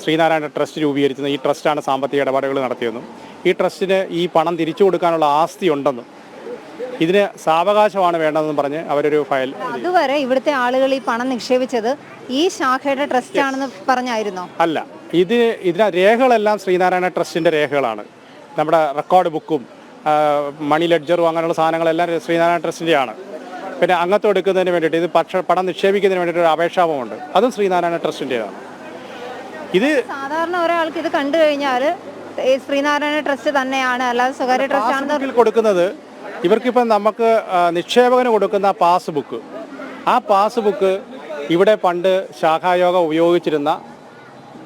ശ്രീനാരായണ ട്രസ്റ്റ് രൂപീകരിച്ചത്. ഈ ട്രസ്റ്റാണ് സാമ്പത്തിക ഇടപാടുകൾ നടത്തിയതെന്നും ഈ ട്രസ്റ്റിന് ഈ പണം തിരിച്ചു കൊടുക്കാനുള്ള ആസ്തി ഉണ്ടെന്നും ഇതിന് സാവകാശമാണ് വേണ്ടതെന്നും പറഞ്ഞ് അവരൊരു ഫയൽ അതുവരെ ഇവിടുത്തെ ആളുകൾ ഈ പണം നിക്ഷേപിച്ചത് ഈ ശാഖയുടെ ട്രസ്റ്റ് ആണെന്ന് പറഞ്ഞായിരുന്നോ? അല്ല ഇത് ഇതിന രേഖകളെല്ലാം ശ്രീനാരായണ ട്രസ്റ്റിന്റെ രേഖകളാണ്. നമ്മുടെ റെക്കോർഡ് ബുക്കും മണി ലെഡ്ജറും അങ്ങനെയുള്ള സാധനങ്ങളെല്ലാം ശ്രീനാരായണ ട്രസ്റ്റിന്റെയാണ് പിന്നെ അംഗത്വം എടുക്കുന്നതിന് വേണ്ടിയിട്ട് ഇത് പക്ഷ പണം നിക്ഷേപിക്കുന്നതിന് വേണ്ടിയിട്ട് ഒരു അപേക്ഷാപമുണ്ട്. അതും ശ്രീനാരായണ ട്രസ്റ്റിന്റെതാണ്. ഇത് സാധാരണ ഒരാൾക്ക് ഇത് കണ്ടു കഴിഞ്ഞാൽ ശ്രീനാരായണ ട്രസ്റ്റ് തന്നെയാണ് അല്ലാതെ സ്വകാര്യ ട്രസ്റ്റ് കൊടുക്കുന്നത്. ഇവർക്കിപ്പം നമുക്ക് നിക്ഷേപകന് കൊടുക്കുന്ന പാസ്ബുക്ക് ആ പാസ്ബുക്ക് ഇവിടെ പണ്ട് ശാഖായോഗ ഉപയോഗിച്ചിരുന്ന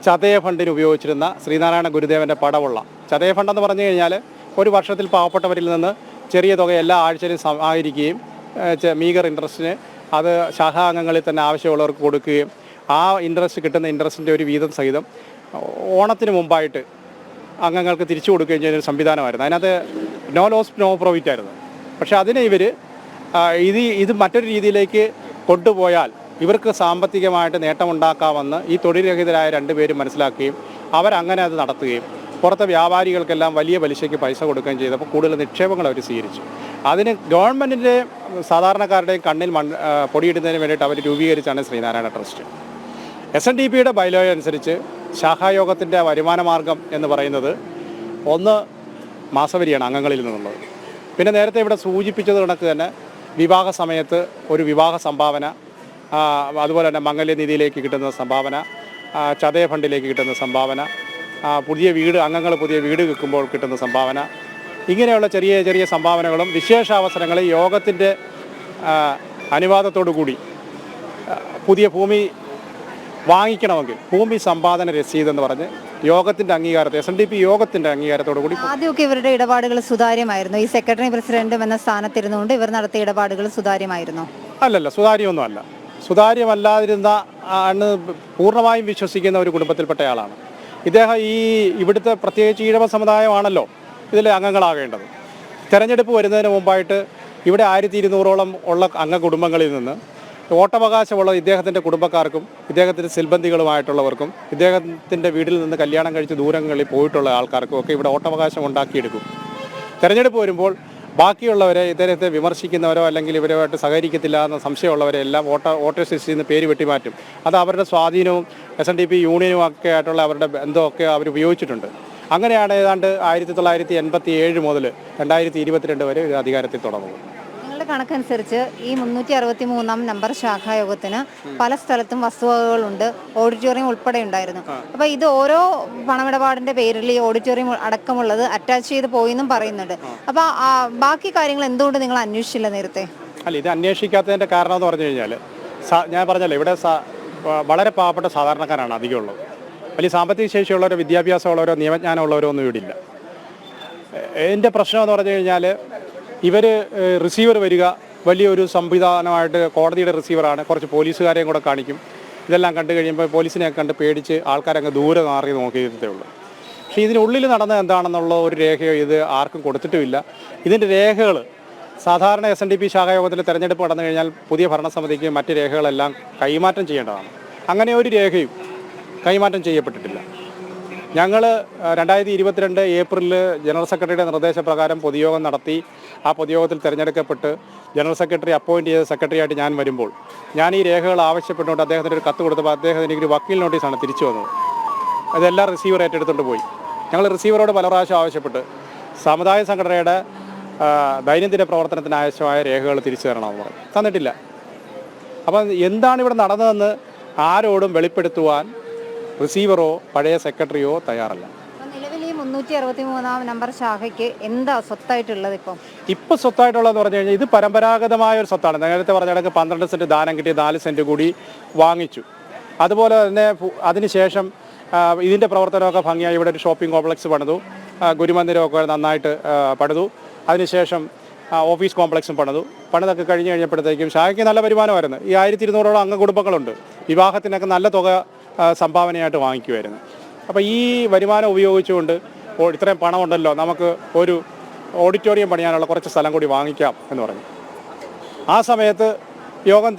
ചതയ ഫണ്ടിന് ഉപയോഗിച്ചിരുന്ന ശ്രീനാരായണ ഗുരുദേവന്റെ പടമുള്ള ചതയ ഫണ്ട് എന്ന് പറഞ്ഞു കഴിഞ്ഞാൽ ഒരു വർഷത്തിൽ പാവപ്പെട്ടവരിൽ നിന്ന് ചെറിയ തുക എല്ലാ ആഴ്ചയിലും സമാഹരിക്കുകയും മീഗർ ഇൻട്രസ്റ്റിന് അത് ശാഖാ അംഗങ്ങളിൽ തന്നെ ആവശ്യമുള്ളവർക്ക് കൊടുക്കുകയും ആ ഇൻട്രസ്റ്റ് കിട്ടുന്ന ഇൻട്രസ്റ്റിന്റെ ഒരു വീതം സഹിതം ഓണത്തിന് മുമ്പായിട്ട് അംഗങ്ങൾക്ക് തിരിച്ചു കൊടുക്കുകയും ചെയ്യുന്ന ഒരു സംവിധാനമായിരുന്നു. അതിനകത്ത് നോ ലോസ് നോ പ്രോഫിറ്റ് ആയിരുന്നു. പക്ഷേ അതിനെ ഇവർ ഇത് ഇത് മറ്റൊരു രീതിയിലേക്ക് കൊണ്ടുപോയാൽ ഇവർക്ക് സാമ്പത്തികമായിട്ട് നേട്ടമുണ്ടാക്കാമെന്ന് ഈ തൊഴിൽരഹിതരായ രണ്ടുപേരും മനസ്സിലാക്കുകയും അവരങ്ങനെ അത് നടത്തുകയും പുറത്തെ വ്യാപാരികൾക്കെല്ലാം വലിയ പലിശയ്ക്ക് പൈസ കൊടുക്കുകയും ചെയ്തപ്പോൾ കൂടുതൽ നിക്ഷേപങ്ങൾ അവർ സ്വീകരിച്ചു. അതിന് ഗവൺമെന്റിന്റെ സാധാരണക്കാരുടെയും കണ്ണിൽ മൺ പൊടിയിടുന്നതിന് വേണ്ടിയിട്ട് അവർ രൂപീകരിച്ചാണ് Sreenarayana trust. S N D പിയുടെ ബൈലോ അനുസരിച്ച് ശാഖായോഗത്തിന്റെ വരുമാന മാർഗം എന്ന് പറയുന്നത് ഒന്ന് മാസവരിയാണ് അംഗങ്ങളിൽ നിന്നുള്ളത്. പിന്നെ നേരത്തെ ഇവിടെ സൂചിപ്പിച്ചത് കണക്ക് തന്നെ വിവാഹ സമയത്ത് ഒരു വിവാഹ സംഭാവന അതുപോലെ തന്നെ മംഗല്യനിധിയിലേക്ക് കിട്ടുന്ന സംഭാവന ചതയ ഫണ്ടിലേക്ക് കിട്ടുന്ന സംഭാവന പുതിയ വീട് അംഗങ്ങൾ പുതിയ വീട് വെക്കുമ്പോൾ കിട്ടുന്ന സംഭാവന. ഇങ്ങനെയുള്ള ചെറിയ ചെറിയ സംഭാവനകളും വിശേഷ അവസരങ്ങളിൽ യോഗത്തിന്റെ അനുവാദത്തോടു കൂടി പുതിയ ഭൂമി വാങ്ങിക്കണമെങ്കിൽ ഭൂമി സമ്പാദന രസീത് എന്ന് പറഞ്ഞ് യോഗത്തിന്റെ അംഗീകാരത്തെ എസ് എൻ ഡി പി യോഗത്തിന്റെ അംഗീകാരത്തോടു കൂടി ആദ്യമൊക്കെ ഇവരുടെ ഇടപാടുകൾ സുതാര്യമായിരുന്നു. ഈ സെക്രട്ടറി പ്രസിഡന്റും എന്ന സ്ഥാനത്തിരുന്നുകൊണ്ട് ഇവർ നടത്തിയ ഇടപാടുകൾ സുതാര്യമായിരുന്നു? അല്ലല്ല സുതാര്യമൊന്നുമല്ല. സുതാര്യമല്ലാതിരുന്ന ആണ് പൂർണമായും വിശ്വസിക്കുന്ന ഒരു കുടുംബത്തിൽപ്പെട്ടയാളാണ്. ഇദ്ദേഹം ഈ ഇവിടുത്തെ പ്രത്യേകിച്ച് ഈഴവ സമുദായമാണല്ലോ ഇതിലെ അംഗങ്ങളാകേണ്ടത്. തെരഞ്ഞെടുപ്പ് വരുന്നതിന് മുമ്പായിട്ട് ഇവിടെ ആയിരത്തി ഇരുന്നൂറോളം ഉള്ള അംഗ കുടുംബങ്ങളിൽ നിന്ന് വോട്ടവകാശമുള്ള ഇദ്ദേഹത്തിന്റെ കുടുംബക്കാർക്കും ഇദ്ദേഹത്തിന്റെ സിൽബന്ധികളുമായിട്ടുള്ളവർക്കും ഇദ്ദേഹത്തിന്റെ വീട്ടിൽ നിന്ന് കല്യാണം കഴിച്ച് ദൂരങ്ങളിൽ പോയിട്ടുള്ള ആൾക്കാർക്കും ഒക്കെ ഇവിടെ വോട്ടവകാശം ഉണ്ടാക്കിയെടുക്കും. തെരഞ്ഞെടുപ്പ് വരുമ്പോൾ ബാക്കിയുള്ളവരെ ഇദ്ദേഹത്തെ വിമർശിക്കുന്നവരോ അല്ലെങ്കിൽ ഇവരുമായിട്ട് സഹകരിക്കത്തില്ല എന്ന സംശയമുള്ളവരെ എല്ലാം വോട്ട വോട്ടേഴ്സ് ലിസ്റ്റിൽ നിന്ന് പേര് വെട്ടിമാറ്റും അത് അവരുടെ സ്വാധീനവും എസ് എൻ ഡി പി യൂണിയനും ഒക്കെ ആയിട്ടുള്ള അവരുടെ ബന്ധമൊക്കെ അവർ ഉപയോഗിച്ചിട്ടുണ്ട്. അങ്ങനെയാണ് ഏതാണ്ട് ആയിരത്തി തൊള്ളായിരത്തി എൺപത്തി ഏഴ് മുതൽ രണ്ടായിരത്തി ഇരുപത്തിരണ്ട് വരെ അധികാരത്തിൽ തുടങ്ങുന്നത്. നിങ്ങളുടെ കണക്കനുസരിച്ച് ഈ മുന്നൂറ്റി അറുപത്തി മൂന്നാം നമ്പർ ശാഖായോഗത്തിന് പല സ്ഥലത്തും വസ്തുവകകളുണ്ട്. ഓഡിറ്റോറിയം ഉൾപ്പെടെ ഉണ്ടായിരുന്നു. അപ്പൊ ഇത് ഓരോ പണമിടപാടിന്റെ പേരിൽ ഈ ഓഡിറ്റോറിയം അടക്കമുള്ളത് അറ്റാച്ച് ചെയ്ത് പോയിന്നും പറയുന്നുണ്ട്. അപ്പൊ ബാക്കി കാര്യങ്ങൾ എന്തുകൊണ്ട് നിങ്ങൾ അന്വേഷിച്ചില്ല നേരത്തെ? അല്ല ഇത് അന്വേഷിക്കാത്തതിന്റെ കാരണം എന്ന് പറഞ്ഞു കഴിഞ്ഞാൽ ഞാൻ പറഞ്ഞല്ലോ ഇവിടെ വളരെ പാവപ്പെട്ട സാധാരണക്കാരാണ് അധികമുള്ളത് വലിയ സാമ്പത്തിക ശേഷിയുള്ളവരോ വിദ്യാഭ്യാസമുള്ളവരോ നിയമജ്ഞാനമുള്ളവരോ ഒന്നും ഇവിടെ ഇല്ല. എന്റെ പ്രശ്നം എന്ന് പറഞ്ഞു കഴിഞ്ഞാൽ ഇവർ റിസീവർ വരിക വലിയൊരു സംവിധാനമായിട്ട് കോടതിയുടെ റിസീവറാണ് കുറച്ച് പോലീസുകാരെയും കൂടെ കാണിക്കും. ഇതെല്ലാം കണ്ടു കഴിയുമ്പോൾ പോലീസിനെ കണ്ട് പേടിച്ച് ആൾക്കാരങ്ങ് ദൂരെ മാറി നോക്കിയിരുത്തേ ഉള്ളൂ. പക്ഷേ ഇതിനുള്ളിൽ നടന്നത് എന്താണെന്നുള്ള ഒരു രേഖയോ ഇത് ആർക്കും കൊടുത്തിട്ടുമില്ല. ഇതിന്റെ രേഖകൾ സാധാരണ എസ് എൻ ഡി പി ശാഖായോഗത്തിൽ തെരഞ്ഞെടുപ്പ് നടന്നു കഴിഞ്ഞാൽ പുതിയ ഭരണസമിതിക്ക് മറ്റ് രേഖകളെല്ലാം കൈമാറ്റം ചെയ്യേണ്ടതാണ്. അങ്ങനെ ഒരു രേഖയും കൈമാറ്റം ചെയ്യപ്പെട്ടിട്ടില്ല. ഞങ്ങൾ രണ്ടായിരത്തി ഇരുപത്തിരണ്ട് ഏപ്രിലിൽ ജനറൽ സെക്രട്ടറിയുടെ നിർദ്ദേശപ്രകാരം പൊതുയോഗം നടത്തി. ആ പൊതുയോഗത്തിൽ തിരഞ്ഞെടുക്കപ്പെട്ട് ജനറൽ സെക്രട്ടറി അപ്പോയിന്റ് ചെയ്ത സെക്രട്ടറിയായിട്ട് ഞാൻ വരുമ്പോൾ ഞാൻ ഈ രേഖകൾ ആവശ്യപ്പെട്ടുകൊണ്ട് അദ്ദേഹത്തിന് ഒരു കത്ത് കൊടുത്തപ്പോൾ അദ്ദേഹത്തിന് ഒരു വക്കീൽ നോട്ടീസാണ് തിരിച്ചു വന്നത്. അതെല്ലാം റിസീവർ ഏറ്റെടുത്തുകൊണ്ട് പോയി. ഞങ്ങൾ റിസീവറോട് പല പ്രാവശ്യം ആവശ്യപ്പെട്ട് സമുദായ സംഘടനയുടെ ദൈനംദിന പ്രവർത്തനത്തിന് ആവശ്യമായ രേഖകൾ തിരിച്ചു തരണമെന്ന് പറഞ്ഞു. തന്നിട്ടില്ല. അപ്പം എന്താണ് ഇവിടെ നടന്നതെന്ന് ആരോടും വെളിപ്പെടുത്തുവാൻ റിസീവറോ പഴയ സെക്രട്ടറിയോ തയ്യാറല്ല. നിലവിൽ ഈ മുന്നൂറ്റി അറുപത്തി മൂന്നാം നമ്പർ ശാഖയ്ക്ക് എന്താ സ്വത്തായിട്ടുള്ളത് ഇപ്പം? ഇപ്പോൾ സ്വത്തായിട്ടുള്ളതെന്ന് പറഞ്ഞു കഴിഞ്ഞാൽ ഇത് പരമ്പരാഗതമായ ഒരു സ്വത്താണ്. നേരത്തെ പറഞ്ഞ കണക്ക് പന്ത്രണ്ട് സെന്റ് ദാനം കിട്ടി നാല് സെന്റ് കൂടി വാങ്ങിച്ചു. അതുപോലെ തന്നെ അതിനുശേഷം ഇതിന്റെ ഇതിന്റെ പ്രവർത്തനമൊക്കെ ഭംഗിയായി ഇവിടെ ഒരു ഷോപ്പിംഗ് കോംപ്ലക്സ് പണിതു. ഗുരുമന്ദിരമൊക്കെ നന്നായിട്ട് പണിതു. അതിനുശേഷം ഓഫീസ് കോംപ്ലക്സും പണിതു. പണിതൊക്കെ കഴിഞ്ഞ് കഴിഞ്ഞപ്പോഴത്തേക്കും ഷായ്ക്ക് നല്ല വരുമാനമായിരുന്നു. ഈ ആയിരത്തി ഇരുന്നൂറോളം അംഗ കുടുംബങ്ങളുണ്ട്. വിവാഹത്തിനൊക്കെ നല്ല തുക സംഭാവനയായിട്ട് വാങ്ങിക്കുമായിരുന്നു അപ്പോൾ ഈ വരുമാനം ഉപയോഗിച്ചുകൊണ്ട് ഇത്രയും പണമുണ്ടല്ലോ നമുക്ക് ഒരു ഓഡിറ്റോറിയം പണിയാനുള്ള കുറച്ച് സ്ഥലം കൂടി വാങ്ങിക്കാം എന്ന് പറഞ്ഞു. ആ സമയത്ത് യോഗം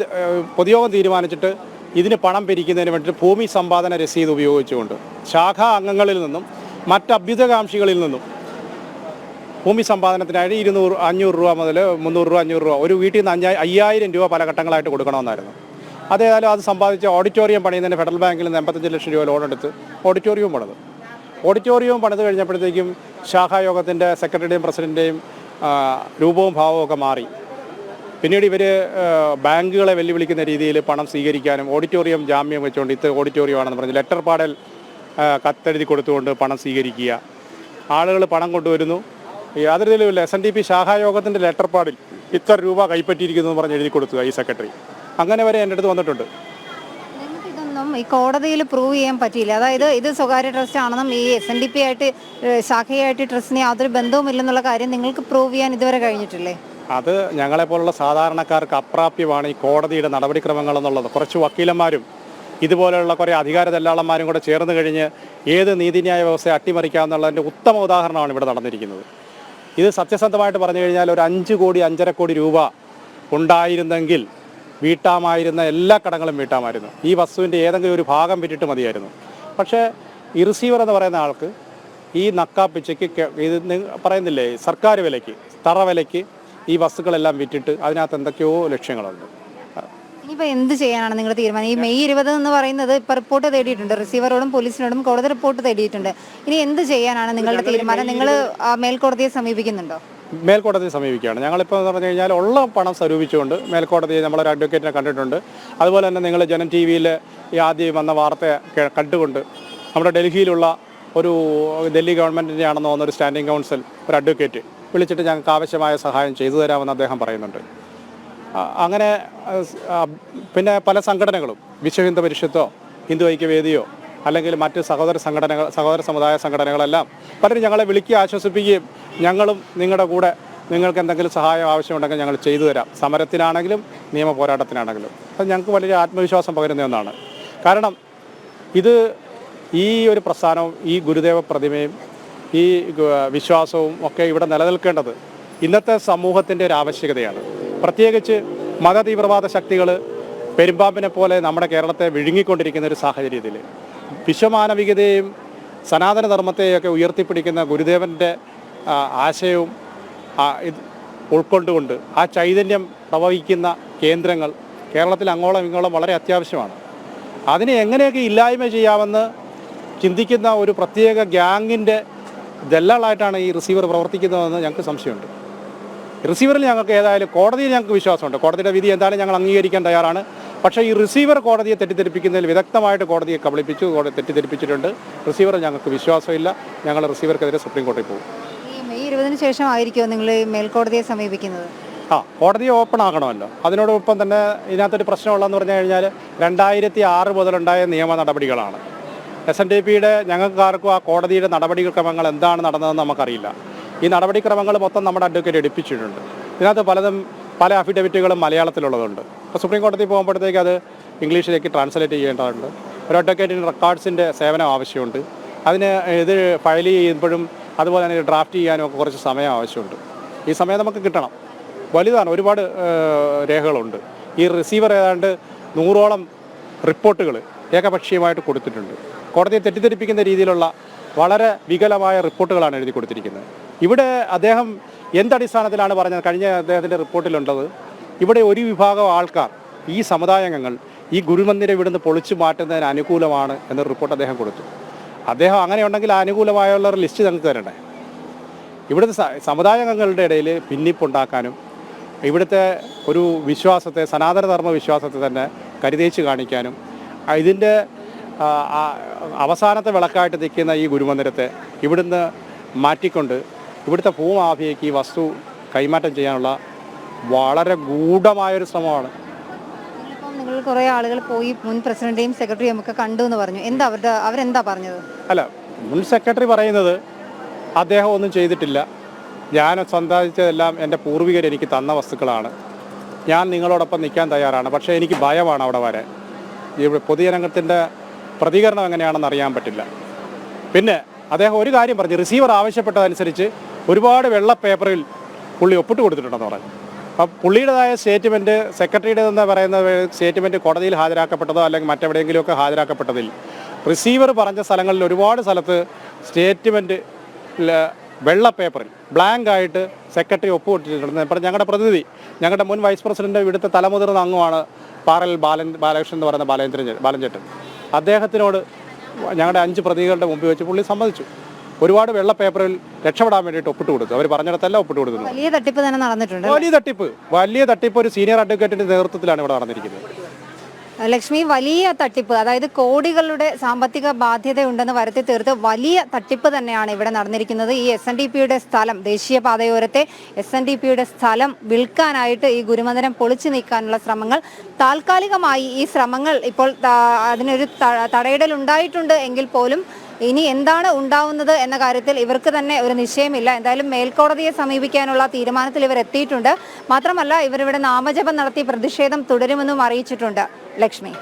പൊതുയോഗം തീരുമാനിച്ചിട്ട് ഇതിന് പണം പിരിക്കുന്നതിന് വേണ്ടിയിട്ട് ഭൂമി സമ്പാദന രസീത് ഉപയോഗിച്ചുകൊണ്ട് ശാഖാ അംഗങ്ങളിൽ നിന്നും മറ്റ് അഭ്യുതകാംക്ഷികളിൽ നിന്നും ഭൂമി സമ്പാദനത്തിനായിട്ട് ഇരുന്നൂറ് അഞ്ഞൂറ് രൂപ മുതൽ മുന്നൂറ് രൂപ അഞ്ഞൂറ് രൂപ ഒരു വീട്ടിൽ നിന്ന് അഞ്ചായി അയ്യായിരം രൂപ പല ഘട്ടങ്ങളായിട്ട് കൊടുക്കണമെന്നായിരുന്നു. അതേതായാലും അത് സമ്പാദിച്ച് ഓഡിറ്റോറിയം പണിയുന്നതിന് ഫെഡറൽ ബാങ്കിൽ നിന്ന് എൺപത്തഞ്ച് ലക്ഷം രൂപ ലോൺ എടുത്ത് ഓഡിറ്റോറിയവും പണിത്. ഓഡിറ്റോറിയവും പണിത് കഴിഞ്ഞപ്പോഴത്തേക്കും ശാഖായോഗത്തിന്റെ സെക്രട്ടറിയുടെയും പ്രസിഡന്റെയും രൂപവും ഭാവവും ഒക്കെ മാറി. പിന്നീട് ഇവർ ബാങ്കുകളെ വെല്ലുവിളിക്കുന്ന രീതിയിൽ പണം സ്വീകരിക്കാനും ഓഡിറ്റോറിയം ജാമ്യം വെച്ചുകൊണ്ട് ഇത് ഓഡിറ്റോറിയമാണെന്ന് പറഞ്ഞ് ലെറ്റർ പാടൽ കത്തെഴുതി കൊടുത്തുകൊണ്ട് പണം സ്വീകരിക്കുക. ആളുകൾ പണം കൊണ്ടുവരുന്നു. യാതൊരു എസ് എൻ ഡി പി ശാഖായോഗത്തിന്റെ ലെറ്റർ പാടിൽ ഇത്ര രൂപ കൈപ്പറ്റിയിരിക്കുന്നു എന്ന് പറഞ്ഞ് എഴുതി കൊടുക്കുക ഈ സെക്രട്ടറി. അങ്ങനെ വരെ എന്റെ അടുത്ത് വന്നിട്ടുണ്ട്. ഇതൊന്നും ഈ കോടതിയിൽ പ്രൂവ് ചെയ്യാൻ പറ്റിയില്ല. അതായത് ഇത് സ്വകാര്യ ട്രസ്റ്റ് ആണെന്നും ഈ എസ് എൻ ഡി പി ആയിട്ട് ശാഖയായിട്ട് ട്രസ്റ്റിന് യാതൊരു ബന്ധവും ഇല്ലെന്നുള്ള കാര്യം നിങ്ങൾക്ക് പ്രൂവ് ചെയ്യാൻ ഇതുവരെ കഴിഞ്ഞിട്ടില്ലേ? അത് ഞങ്ങളെ ഞങ്ങളെപ്പോലുള്ള സാധാരണക്കാർക്ക് അപ്രാപ്യമാണ് ഈ കോടതിയുടെ നടപടിക്രമങ്ങൾ എന്നുള്ളത്. കുറച്ച് വക്കീലന്മാരും ഇതുപോലെയുള്ള കുറേ അധികാര ദല്ലാളന്മാരും കൂടെ ചേർന്ന് കഴിഞ്ഞ് ഏത് നീതിന്യായ വ്യവസ്ഥയെ അട്ടിമറിക്കാമെന്നുള്ളതിന്റെ ഉത്തമ ഉദാഹരണമാണ് ഇവിടെ നടന്നിരിക്കുന്നത്. ഇത് സത്യസന്ധമായിട്ട് പറഞ്ഞു കഴിഞ്ഞാൽ ഒരു അഞ്ച് കോടി അഞ്ചര കോടി രൂപ ഉണ്ടായിരുന്നെങ്കിൽ വീട്ടാമായിരുന്ന എല്ലാ കടങ്ങളും വീട്ടാമായിരുന്നു. ഈ വസ്തുവിന്റെ ഏതെങ്കിലും ഒരു ഭാഗം വിറ്റിട്ട് മതിയായിരുന്നു. പക്ഷേ ഈ റിസീവർ എന്ന് പറയുന്ന ആൾക്ക് ഈ നക്കാപ്പിച്ചയ്ക്ക് ഇത് പറയുന്നില്ലേ സർക്കാർ വിലയ്ക്ക് തറ വിലയ്ക്ക് ഈ വസ്തുക്കളെല്ലാം വിറ്റിട്ട് അതിനകത്ത് എന്തൊക്കെയോ ലക്ഷ്യങ്ങളുണ്ട്. ഇനിയിപ്പോൾ എന്ത് ചെയ്യാനാണ് നിങ്ങളുടെ തീരുമാനം? ഈ മെയ് ഇരുപത് എന്ന് പറയുന്നത് ഇപ്പോൾ റിപ്പോർട്ട് തേടിയിട്ടുണ്ട്. റിസീവറോടും പോലീസിനോടും കോടതി റിപ്പോർട്ട് തേടിയിട്ടുണ്ട്. ഇനി എന്ത് ചെയ്യാനാണ് നിങ്ങളുടെ തീരുമാനം? നിങ്ങൾ മേൽക്കോടതിയെ സമീപിക്കുന്നുണ്ടോ? മേൽക്കോടതിയെ സമീപിക്കുകയാണ്. ഞങ്ങളിപ്പോൾ എന്ന് പറഞ്ഞു കഴിഞ്ഞാൽ ഉള്ള പണം സ്വരൂപിച്ചുകൊണ്ട് മേൽക്കോടതിയെ നമ്മളൊരു അഡ്വക്കേറ്റിനെ കണ്ടിട്ടുണ്ട്. അതുപോലെ തന്നെ നിങ്ങൾ ജനം ടി വിയിൽ ഈ ആദ്യം വന്ന വാർത്ത കണ്ടുകൊണ്ട് നമ്മുടെ ഡൽഹിയിലുള്ള ഒരു ഡൽഹി ഗവൺമെന്റിന്റെ ആണെന്ന് തോന്നുന്ന ഒരു സ്റ്റാൻഡിംഗ് കൗൺസിൽ ഒരു അഡ്വക്കേറ്റ് വിളിച്ചിട്ട് ഞങ്ങൾക്ക് ആവശ്യമായ സഹായം ചെയ്തു തരാമെന്ന് അദ്ദേഹം പറയുന്നുണ്ട്. അങ്ങനെ പിന്നെ പല സംഘടനകളും വിശ്വ ഹിന്ദു പരിഷത്തോ ഹിന്ദു ഐക്യവേദിയോ അല്ലെങ്കിൽ മറ്റ് സഹോദര സംഘടനകൾ സഹോദര സമുദായ സംഘടനകളെല്ലാം പലരും ഞങ്ങളെ വിളിക്കുക ആശ്വസിപ്പിക്കുകയും ഞങ്ങളും നിങ്ങളുടെ കൂടെ നിങ്ങൾക്ക് എന്തെങ്കിലും സഹായം ആവശ്യമുണ്ടെങ്കിൽ ഞങ്ങൾ ചെയ്തു തരാം. സമരത്തിനാണെങ്കിലും നിയമ പോരാട്ടത്തിനാണെങ്കിലും. അത് ഞങ്ങൾക്ക് വലിയ ആത്മവിശ്വാസം പകരുന്ന ഒന്നാണ്. കാരണം ഇത് ഈ ഒരു പ്രസ്ഥാനവും ഈ ഗുരുദേവ പ്രതിമയും ഈ വിശ്വാസവും ഒക്കെ ഇവിടെ നിലനിൽക്കേണ്ടത് ഇന്നത്തെ സമൂഹത്തിന്റെ ഒരു ആവശ്യകതയാണ്. പ്രത്യേകിച്ച് മതതീവ്രവാദ ശക്തികൾ പെരുമ്പാമ്പിനെ പോലെ നമ്മുടെ കേരളത്തെ വിഴുങ്ങിക്കൊണ്ടിരിക്കുന്ന ഒരു സാഹചര്യത്തിൽ വിശ്വമാനവികതയെയും സനാതനധർമ്മത്തെയൊക്കെ ഉയർത്തിപ്പിടിക്കുന്ന ഗുരുദേവന്റെ ആശയവും ഉൾക്കൊണ്ടുകൊണ്ട് ആ ചൈതന്യം പ്രവഹിക്കുന്ന കേന്ദ്രങ്ങൾ കേരളത്തിൽ അങ്ങോളം ഇങ്ങോളം വളരെ അത്യാവശ്യമാണ്. അതിനെ എങ്ങനെയൊക്കെ ഇല്ലായ്മ ചെയ്യാമെന്ന് ചിന്തിക്കുന്ന ഒരു പ്രത്യേക ഗ്യാങ്ങിന്റെ ദല്ലാളായിട്ടാണ് ഈ റിസീവർ പ്രവർത്തിക്കുന്നതെന്ന് ഞങ്ങൾക്ക് സംശയമുണ്ട്. റിസീവറിൽ ഞങ്ങൾക്ക് ഏതായാലും കോടതിയിൽ ഞങ്ങൾക്ക് വിശ്വാസമുണ്ട്. കോടതിയുടെ വിധി എന്തായാലും ഞങ്ങൾ അംഗീകരിക്കാൻ തയ്യാറാണ്. പക്ഷേ ഈ റിസീവർ കോടതിയെ തെറ്റിദ്ധരിപ്പിക്കുന്നതിൽ വിദഗ്ധമായിട്ട് കോടതിയെ കബളിപ്പിച്ചു കോടതി തെറ്റിദ്ധരിപ്പിച്ചിട്ടുണ്ട്. റിസീവർ ഞങ്ങൾക്ക് വിശ്വാസമില്ല. ഞങ്ങൾ റിസീവർക്കെതിരെ സുപ്രീം കോടതിയിൽ പോകും. മെയ് ഇരുപതിന് ശേഷം ആയിരിക്കുമോ നിങ്ങൾ മേൽക്കോടതിയെ സമീപിക്കുന്നത്? ആ കോടതി ഓപ്പൺ ആകണമല്ലോ. അതിനോടൊപ്പം തന്നെ ഇതിനകത്തൊരു പ്രശ്നമുള്ളതെന്ന് പറഞ്ഞു കഴിഞ്ഞാൽ രണ്ടായിരത്തി ആറ് മുതലുണ്ടായ നിയമ നടപടികളാണ്. എസ് എൻ ഡി പിയുടെ ഞങ്ങൾക്കാർക്കും ആ കോടതിയുടെ നടപടിക്രമങ്ങൾ എന്താണ് നടന്നതെന്ന് നമുക്കറിയില്ല. ഈ നടപടിക്രമങ്ങൾ മൊത്തം നമ്മുടെ അഡ്വക്കേറ്റ് എടുപ്പിച്ചിട്ടുണ്ട്. ഇതിനകത്ത് പലതും പല അഫിഡവിറ്റുകളും മലയാളത്തിലുള്ളതുണ്ട്. അപ്പോൾ സുപ്രീം കോടതി പോകുമ്പോഴത്തേക്ക് അത് ഇംഗ്ലീഷിലേക്ക് ട്രാൻസ്ലേറ്റ് ചെയ്യേണ്ടതുണ്ട്. ഒരു അഡ്വക്കേറ്റിന് റെക്കോർഡ്സിന്റെ സേവനം ആവശ്യമുണ്ട്. അതിന് ഇത് ഫയൽ ചെയ്യുമ്പോഴും അതുപോലെ തന്നെ ഡ്രാഫ്റ്റ് ചെയ്യാനും ഒക്കെ കുറച്ച് സമയം ആവശ്യമുണ്ട്. ഈ സമയം നമുക്ക് കിട്ടണം. വലുതാണ്. ഒരുപാട് രേഖകളുണ്ട്. ഈ റിസീവർ ഏതാണ്ട് നൂറോളം റിപ്പോർട്ടുകൾ ഏകപക്ഷീയമായിട്ട് കൊടുത്തിട്ടുണ്ട്. കോടതിയെ തെറ്റിദ്ധരിപ്പിക്കുന്ന രീതിയിലുള്ള വളരെ വികലമായ റിപ്പോർട്ടുകളാണ് എഴുതി കൊടുത്തിരിക്കുന്നത്. ഇവിടെ അദ്ദേഹം എന്തടിസ്ഥാനത്തിലാണ് പറഞ്ഞത്? കഴിഞ്ഞ അദ്ദേഹത്തിന്റെ റിപ്പോർട്ടിലുണ്ടത്. ഇവിടെ ഒരു വിഭാഗം ആൾക്കാർ ഈ സമുദായങ്ങൾ ഈ ഗുരുമന്ദിരം ഇവിടുന്ന് പൊളിച്ചു മാറ്റുന്നതിന് അനുകൂലമാണ് എന്നൊരു റിപ്പോർട്ട് അദ്ദേഹം കൊടുത്തു. അദ്ദേഹം അങ്ങനെ ഉണ്ടെങ്കിൽ അനുകൂലമായുള്ള ഒരു ലിസ്റ്റ് ഞങ്ങൾക്ക് തരണ്ടേ? ഇവിടുത്തെ സമുദായാംഗങ്ങളുടെ ഇടയിൽ ഭിന്നിപ്പുണ്ടാക്കാനും ഇവിടുത്തെ ഒരു വിശ്വാസത്തെ സനാതനധർമ്മ വിശ്വാസത്തെ തന്നെ കരുതേച്ച് കാണിക്കാനും ഇതിന്റെ അവസാനത്തെ വിളക്കായിട്ട് നിൽക്കുന്ന ഈ ഗുരുമന്ദിരത്തെ ഇവിടുന്ന് മാറ്റിക്കൊണ്ട് ഇവിടുത്തെ ഭൂമാഫിയയ്ക്ക് ഈ വസ്തു കൈമാറ്റം ചെയ്യാനുള്ള വളരെ ഗൂഢമായൊരു ശ്രമമാണ്. നിങ്ങൾ കുറേ ആളുകൾ പോയി മുൻ പ്രസിഡന്റേയും സെക്രട്ടറിയും ഒക്കെ കണ്ടു എന്ന് പറഞ്ഞു. എന്താ അവരുടെ അവരെന്താ പറഞ്ഞത്? അല്ല മുൻ സെക്രട്ടറി പറയുന്നത് അദ്ദേഹം ഒന്നും ചെയ്തിട്ടില്ല. ഞാൻ സന്താദിച്ചതെല്ലാം എന്റെ പൂർവികർ എനിക്ക് തന്ന വസ്തുക്കളാണ്. ഞാൻ നിങ്ങളോടൊപ്പം നിൽക്കാൻ തയ്യാറാണ്. പക്ഷേ എനിക്ക് ഭയമാണ് അവിടെ വരെ. ഇവിടെ പൊതുജനത്തിന്റെ പ്രതികരണം എങ്ങനെയാണെന്ന് അറിയാൻ പറ്റില്ല. പിന്നെ അദ്ദേഹം ഒരു കാര്യം പറഞ്ഞു. റിസീവർ ആവശ്യപ്പെട്ടതനുസരിച്ച് ഒരുപാട് വെള്ള പേപ്പറിൽ പുള്ളി ഒപ്പിട്ട് കൊടുത്തിട്ടുണ്ടെന്ന് പറഞ്ഞു. അപ്പം പുള്ളിയുടേതായ സ്റ്റേറ്റ്മെന്റ് സെക്രട്ടറിയുടെ എന്ന് പറയുന്ന സ്റ്റേറ്റ്മെന്റ് കോടതിയിൽ ഹാജരാക്കപ്പെട്ടതോ അല്ലെങ്കിൽ മറ്റെവിടെയെങ്കിലുമൊക്കെ ഹാജരാക്കപ്പെട്ടതിൽ റിസീവർ പറഞ്ഞ സ്ഥലങ്ങളിൽ ഒരുപാട് സ്ഥലത്ത് സ്റ്റേറ്റ്മെന്റ് വെള്ള പേപ്പറിൽ ബ്ലാങ്ക് ആയിട്ട് സെക്രട്ടറി ഒപ്പുകൊണ്ടിട്ടുണ്ട് ഇപ്പം ഞങ്ങളുടെ പ്രതിനിധി ഞങ്ങളുടെ മുൻ വൈസ് പ്രസിഡന്റ് ഇവിടുത്തെ തലമുതിർന്ന അംഗമാണ് പാറൽ ബാലൻ ബാലകൃഷ്ണൻ എന്ന് പറയുന്ന ബാലേന്ദ്രൻ ബാലൻചേട്ടൻ. അദ്ദേഹത്തിനോട് ഞങ്ങളുടെ അഞ്ച് പ്രതികളുടെ മുമ്പിൽ വെച്ച് പുള്ളി സമ്മതിച്ചു. ഒരുപാട് വെള്ള പേപ്പറിൽ രക്ഷപ്പെടാൻ വേണ്ടിയിട്ട് ഒപ്പിട്ട് കൊടുത്തു. അവർ പറഞ്ഞിടത്തെല്ലാം ഒപ്പിട്ട് കൊടുക്കുന്നു. വലിയ തട്ടിപ്പ് തന്നെ നടന്നിട്ടുണ്ട്. വലിയ തട്ടിപ്പ്. വലിയ തട്ടിപ്പ് ഒരു സീനിയർ അഡ്വക്കേറ്റിന്റെ നേതൃത്വത്തിലാണ് ഇവിടെ നടന്നിരിക്കുന്നത്. ലക്ഷ്മി വലിയ തട്ടിപ്പ് അതായത് കോടികളുടെ സാമ്പത്തിക ബാധ്യത ഉണ്ടെന്ന് വരുത്തി തീർത്ത് വലിയ തട്ടിപ്പ് തന്നെയാണ് ഇവിടെ നടന്നിരിക്കുന്നത്. ഈ എസ് എൻ ഡി പിയുടെ സ്ഥലം ദേശീയപാതയോരത്തെ എസ് എൻ ഡി പിയുടെ സ്ഥലം വിൽക്കാനായിട്ട് ഈ ഗുരുമന്ദിരം പൊളിച്ചു നീക്കാനുള്ള ശ്രമങ്ങൾ. താൽക്കാലികമായി ഈ ശ്രമങ്ങൾ ഇപ്പോൾ അതിനൊരു തടയിടൽ ഉണ്ടായിട്ടുണ്ട് എങ്കിൽ പോലും ഇനി എന്താണ് ഉണ്ടാവുന്നത് എന്ന കാര്യത്തിൽ ഇവർക്ക് തന്നെ ഒരു നിശ്ചയമില്ല. എന്തായാലും മേൽക്കോടതിയെ സമീപിക്കാനുള്ള തീരുമാനത്തിൽ ഇവർ എത്തിയിട്ടുണ്ട്. മാത്രമല്ല ഇവരിവിടെ നാമജപം നടത്തി പ്രതിഷേധം തുടരുമെന്നും അറിയിച്ചിട്ടുണ്ട്. ലക്ഷ്മി.